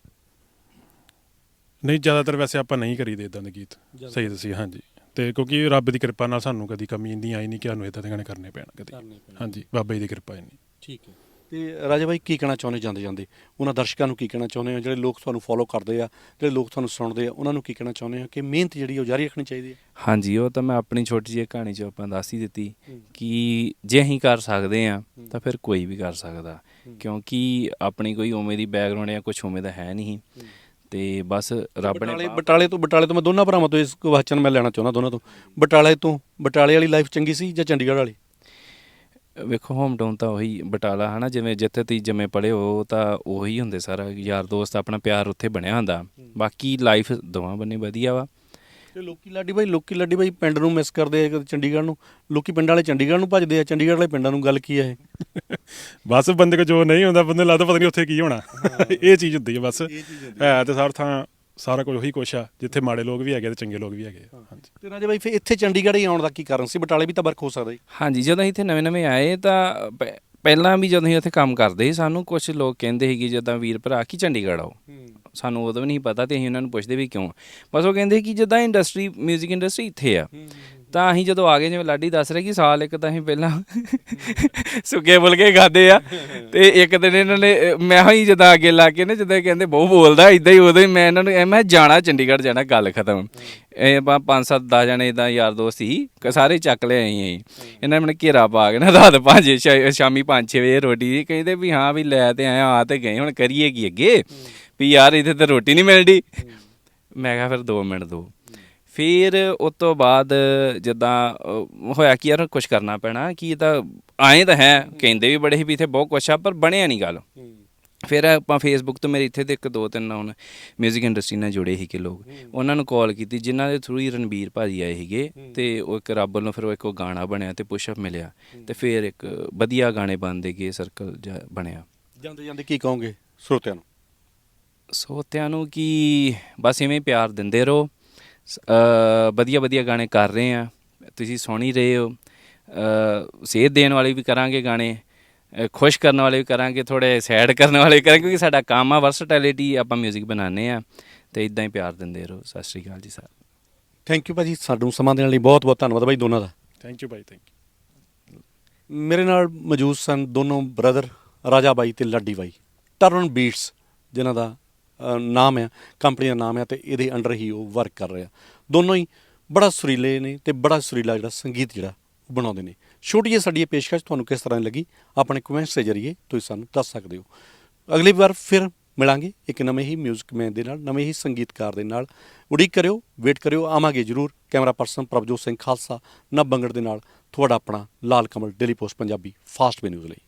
ਨਹੀਂ ਜ਼ਿਆਦਾਤਰ ਵੈਸੇ ਆਪਾਂ ਨਹੀਂ ਕਰੀਦੇ ਇਦਾਂ ਦੇ ਗੀਤ। ਸਹੀ ਦੱਸੀ ਹਾਂਜੀ। ਤੇ ਕਿਉਂਕਿ ਰੱਬ ਦੀ ਕਿਰਪਾ ਨਾਲ ਸਾਨੂੰ ਕਦੀ ਕਮੀ ਨਹੀਂ ਆਈ ਨਹੀਂ ਕਿ ਸਾਨੂੰ ਇਦਾਂ ਦੇ ਗਾਣੇ ਕਰਨੇ ਪੈਣ ਕਦੀ। ਹਾਂਜੀ ਬਾਬਾ ਜੀ ਦੀ ਕਿਰਪਾ ਨਹੀਂ ਠੀਕ ਹੈ। ਤੇ ਰਾਜਾ ਬਾਈ ਕੀ ਕਹਿਣਾ ਚਾਹੁੰਦੇ ਜਾਂਦੇ ਜਾਂਦੇ? ਉਹਨਾਂ ਦਰਸ਼ਕਾਂ ਨੂੰ ਕੀ ਕਹਿਣਾ ਚਾਹੁੰਦੇ ਹੋ? ਜਿਹੜੇ ਲੋਕ ਤੁਹਾਨੂੰ ਫੋਲੋ ਕਰਦੇ ਆ ਜਿਹੜੇ ਲੋਕ ਤੁਹਾਨੂੰ ਸੁਣਦੇ ਆ ਉਹਨਾਂ ਨੂੰ ਕੀ ਕਹਿਣਾ ਚਾਹੁੰਦੇ ਹੋ ਕਿ ਮਿਹਨਤ ਜਿਹੜੀ ਉਹ ਜਾਰੀ ਰੱਖਣੀ ਚਾਹੀਦੀ ਹੈ? ਹਾਂਜੀ ਉਹ ਤਾਂ ਮੈਂ ਆਪਣੀ ਛੋਟੀ ਜਿਹੀ ਕਹਾਣੀ 'ਚ ਆਪਾਂ ਦੱਸ ਹੀ ਦਿੱਤੀ ਕਿ ਜੇ ਅਸੀਂ ਕਰ ਸਕਦੇ ਆ ਤਾਂ ਫਿਰ ਕੋਈ ਵੀ ਕਰ ਸਕਦਾ। ਕਿਉਂਕਿ ਆਪਣੀ ਕੋਈ ਉਵੇਂ ਦੀ ਬੈਕਗ੍ਰਾਉਂਡ ਜਾਂ ਕੁਝ ਉਵੇਂ ਦਾ ਹੈ ਨਹੀਂ। ਤੇ ਬਸ ਰੱਬ ਨੇ ਬਟਾਲੇ ਬਟਾਲੇ ਤੋਂ ਬਟਾਲੇ ਤੋਂ ਮੈਂ ਦੋਨਾਂ ਭਰਾਵਾਂ ਤੋਂ ਇਸ ਕੁਐਸਚਨ ਮੈਂ ਲੈਣਾ ਚਾਹੁੰਦਾ ਦੋਨਾਂ ਤੋਂ। ਬਟਾਲੇ ਤੋਂ ਬਟਾਲੇ ਵਾਲੀ ਲਾਈਫ ਚੰਗੀ ਸੀ ਜਾਂ ਚੰਡੀਗੜ੍ਹ ਵਾਲੀ? ਵੇਖੋ ਹੋਮ ਟਾਊਨ ਤਾਂ ਉਹੀ ਬਟਾਲਾ ਹਨਾ ਜਿਵੇਂ ਜਿੱਥੇ ਤੁਸੀਂ ਜੰਮੇ ਪੜੇ ਹੋ ਤਾਂ ਉਹੀ ਹੁੰਦੇ ਸਾਰਾ ਯਾਰ ਦੋਸਤ ਆਪਣਾ ਪਿਆਰ ਉੱਥੇ ਬਣਿਆ ਹੁੰਦਾ। ਬਾਕੀ ਲਾਈਫ ਦੋਵਾਂ ਬੰਨੇ ਵਧੀਆ ਵਾ। ਤੇ ਲੋਕੀ ਲਾਡੀ ਬਾਈ ਲੋਕੀ ਲਾਡੀ ਬਾਈ ਪਿੰਡ ਨੂੰ ਮਿਸ ਕਰਦੇ ਆ ਚੰਡੀਗੜ੍ਹ ਨੂੰ। ਲੋਕੀ ਪਿੰਡ ਵਾਲੇ ਚੰਡੀਗੜ੍ਹ ਨੂੰ ਭੱਜਦੇ ਆ ਚੰਡੀਗੜ੍ਹ ਵਾਲੇ ਪਿੰਡਾਂ ਨੂੰ ਗੱਲ ਕੀ ਹੈ ਇਹ? [laughs] ਬਸ ਬੰਦੇ ਕੋ ਜੋ ਨਹੀਂ ਹੁੰਦਾ ਬੰਦੇ ਨੂੰ ਲੱਗਦਾ ਪਤਾ ਨਹੀਂ ਉੱਥੇ ਕੀ ਹੋਣਾ। [laughs] ਇਹ ਚੀਜ਼ ਹੁੰਦੀ ਹੈ ਬਸ। ਹੈ ਤੇ ਸਾਰ ਥਾਂ ਸਾਰਾ ਕੁਝ ਉਹੀ ਕੁਛ ਆ ਜਿੱਥੇ ਮਾੜੇ ਲੋਕ ਵੀ ਹੈਗੇ ਤੇ ਚੰਗੇ ਲੋਕ ਵੀ ਹੈਗੇ ਆ। ਹਾਂਜੀ। ਤੇ ਰਾਜੇ ਬਾਈ ਫਿਰ ਇੱਥੇ ਚੰਡੀਗੜ੍ਹ ਹੀ ਆਉਣ ਦਾ ਕੀ ਕਾਰਨ ਸੀ? ਬਟਾਲੇ ਵੀ ਤਾਂ ਵਰਕ ਹੋ ਸਕਦਾ ਜੀ। ਹਾਂਜੀ ਜਦੋਂ ਅਸੀਂ ਇੱਥੇ ਨਵੇਂ-ਨਵੇਂ ਆਏ ਤਾਂ ਪ- ਪਹਿਲਾਂ ਵੀ ਜਦੋਂ ਅਸੀਂ ਉੱਥੇ ਕੰਮ ਕਰਦੇ ਸੀ ਸਾਨੂੰ ਕੁਝ ਲੋਕ ਕਹਿੰਦੇ ਸੀਗੇ ਜਦੋਂ ਵੀਰ ਭਰਾ ਕਿ ਚੰਡੀਗੜ੍ਹ ਆਓ। ਸਾਨੂੰ ਉਦੋਂ ਵੀ ਨਹੀਂ ਪਤਾ ਤੇ ਅਸੀਂ ਉਹਨਾਂ ਨੂੰ ਪੁੱਛਦੇ ਵੀ ਕਿਉਂ ਬਸ ਉਹ ਕਹਿੰਦੇ ਕਿ ਜਿੱਦਾਂ ਇੰਡਸਟਰੀ 뮤직 ਇੰਡਸਟਰੀ ਇੱਥੇ ਆ। ਤਾਂ ਅਸੀਂ ਜਦੋਂ ਆ ਗਏ, ਜਿਵੇਂ ਲਾਡੀ ਦੱਸ ਰਿਹਾ ਕਿ ਸਾਲ ਇੱਕ ਤਾਂ ਅਸੀਂ ਪਹਿਲਾਂ ਸੁੱਕੇ ਫੁਲਕੇ ਖਾਦੇ ਆ ਤੇ ਇੱਕ ਦਿਨ ਇਹਨਾਂ ਨੇ, ਮੈਂ ਹੀ ਜਦੋਂ ਅੱਗੇ ਲਾ ਕੇ ਨਾ ਜਦੋਂ ਕਹਿੰਦੇ ਬਹੁਤ ਬੋਲਦਾ ਇਦਾਂ ਹੀ ਉਦੋਂ ਹੀ ਮੈਂ ਇਹਨਾਂ ਨੂੰ ਮੈਂ ਜਾਣਾ ਚੰਡੀਗੜ੍ਹ ਜਾਣਾ, ਗੱਲ ਖਤਮ। ਇਹ ਆਪਾਂ ਪੰਜ ਸੱਤ 10 ਜਣੇ ਇਦਾਂ ਯਾਰ ਦੋਸਤ ਸੀ ਸਾਰੇ ਚੱਕ ਲਏ ਆਈ ਅਸੀਂ। ਇਹਨਾਂ ਨੇ ਮੈਨੂੰ ਘੇਰਾ ਪਾ ਕੇ ਨਾ ਰਾਤ 5 ਸ਼ਾਮੀ 5-6 ਵਜੇ ਰੋਟੀ ਦੀ, ਕਹਿੰਦੇ ਵੀ ਹਾਂ ਵੀ ਲੈ ਤੇ ਆਇਆ ਆ ਤੇ ਗਏ, ਹੁਣ ਕਰੀਏ ਕੀ ਅੱਗੇ? ਵੀ ਯਾਰ ਇੱਥੇ ਤਾਂ ਰੋਟੀ ਨਹੀਂ ਮਿਲਦੀ। ਮੈਂ ਕਿਹਾ ਫਿਰ 2 ਮਿੰਟ ਦੋ। ਫਿਰ ਉਸ ਤੋਂ ਬਾਅਦ ਜਿੱਦਾਂ ਹੋਇਆ ਕਿ ਯਾਰ ਕੁਝ ਕਰਨਾ ਪੈਣਾ ਕਿ ਇਹ ਤਾਂ ਆਏ ਤਾਂ ਹੈ ਕਹਿੰਦੇ ਵੀ ਬੜੇ ਸੀ ਵੀ ਇੱਥੇ ਬਹੁਤ ਕੁਛ ਆ ਪਰ ਬਣਿਆ ਨਹੀਂ ਗੱਲ। ਫਿਰ ਆਪਾਂ ਫੇਸਬੁੱਕ ਤੋਂ ਮੇਰੇ ਇੱਥੇ ਤੇ ਇੱਕ ਦੋ ਤਿੰਨ ਹੁਣ 뮤직 ਇੰਡਸਟਰੀ ਨਾਲ ਜੁੜੇ ਸੀਗੇ ਲੋਕ। ਉਹਨਾਂ ਨੂੰ ਕਾਲ ਕੀਤੀ ਜਿਨ੍ਹਾਂ ਦੇ ਥਰੂ ਹੀ ਰਣਬੀਰ ਭਾਜੀ ਆਏ ਸੀਗੇ ਤੇ ਉਹ ਇੱਕ ਰੱਬ ਵੱਲੋਂ ਫਿਰ ਉਹ ਇੱਕ ਉਹ ਗਾਣਾ ਬਣਿਆ ਤੇ ਪੁਸ਼ਅਪ ਮਿਲਿਆ। ਤੇ ਫਿਰ ਇੱਕ ਵਧੀਆ ਗਾਣੇ ਬਣਦੇ ਗਏ ਸਰਕਲ ਬਣਿਆ। ਜਾਂਦੇ ਜਾਂਦੇ ਕੀ ਕਹੋਗੇ ਸਰੋਤਿਆਂ ਨੂੰ? ਸੋਤਿਆਂ ਨੂੰ ਕਿ ਬਸ ਇਵੇਂ ਹੀ ਪਿਆਰ ਦਿੰਦੇ ਰਹੋ। ਸ- ਵਧੀਆ ਵਧੀਆ ਗਾਣੇ ਕਰ ਰਹੇ ਆ ਤੁਸੀਂ ਸੁਣ ਹੀ ਰਹੇ ਹੋ। ਸੇਧ ਦੇਣ ਵਾਲੇ ਵੀ ਕਰਾਂਗੇ ਗਾਣੇ। ਖੁਸ਼ ਕਰਨ ਵਾਲੇ ਵੀ ਕਰਾਂਗੇ ਥੋੜੇ ਸੈਡ ਕਰਨ ਵਾਲੇ ਵੀ ਕਰਾਂਗੇ ਕਿਉਂਕਿ ਸਾਡਾ ਕੰਮ ਆ ਵਰਸਟੈਲਿਟੀ ਆਪਾਂ 뮤직 ਬਣਾਉਂਦੇ ਆ ਤੇ ਇਦਾਂ ਹੀ ਪਿਆਰ ਦਿੰਦੇ ਰਹੋ। ਸਤਿ ਸ਼੍ਰੀ ਅਕਾਲ ਜੀ ਸਰ ਥੈਂਕ ਯੂ ਭਾਜੀ। ਸਾਨੂੰ ਸਮਾਂ ਦੇਣ ਲਈ ਬਹੁਤ ਬਹੁਤ ਧੰਨਵਾਦ ਬਾਈ ਦੋਨਾਂ ਦਾ। ਥੈਂਕ ਯੂ ਬਾਈ ਥੈਂਕ ਯੂ ਮੇਰੇ ਨਾਲ ਮੌਜੂਦ ਸਨ ਦੋਨੋਂ ਬ੍ਰਦਰ ਰਾਜਾ ਬਾਈ ਤੇ ਲੱਡੀ ਬਾਈ। ਟਰਨ ਬੀਟਸ ਜਿਨ੍ਹਾਂ ਦਾ ਨਾਮ ਆ ਕੰਪਨੀ ਦਾ ਨਾਮ ਆ ਤੇ ਇਹਦੇ ਅੰਡਰ ਹੀ ਉਹ ਵਰਕ ਕਰ ਰਿਹਾ ਦੋਨੋਂ ਹੀ ਬੜਾ ਸੁਰੀਲੇ ਨੇ ਤੇ ਬੜਾ ਸੁਰੀਲਾ ਜਿਹੜਾ ਸੰਗੀਤ ਜਿਹੜਾ ਉਹ ਬਣਾਉਂਦੇ ਨੇ। ਛੋਟੀ ਜਿਹੀ ਸਾਡੀ ਇਹ ਪੇਸ਼ਕਸ਼ ਤੁਹਾਨੂੰ ਕਿਸ ਤਰ੍ਹਾਂ ਲੱਗੀ ਆਪਣੇ ਕਮੈਂਟਸ ਦੇ ਜ਼ਰੀਏ ਤੁਸੀਂ ਸਾਨੂੰ ਦੱਸ ਸਕਦੇ ਹੋ। ਅਗਲੀ ਵਾਰ ਫਿਰ ਮਿਲਾਂਗੇ ਇੱਕ ਨਵੇਂ ਹੀ 뮤직 ਮੈਨ ਦੇ ਨਾਲ, ਨਵੇਂ ਹੀ ਸੰਗੀਤਕਾਰ ਦੇ ਨਾਲ। ਉਡੀਕ ਕਰਿਓ ਵੇਟ ਕਰਿਓ, ਆਵਾਂਗੇ ਜਰੂਰ। ਕੈਮਰਾ ਪਰਸਨ ਪ੍ਰਭਜੋਤ ਸਿੰਘ ਖਾਲਸਾ, ਨਵ ਬੰਗੜ ਦੇ ਨਾਲ ਤੁਹਾਡਾ ਆਪਣਾ Lal Kamal Daily Post Punjabi fast news ਲਈ।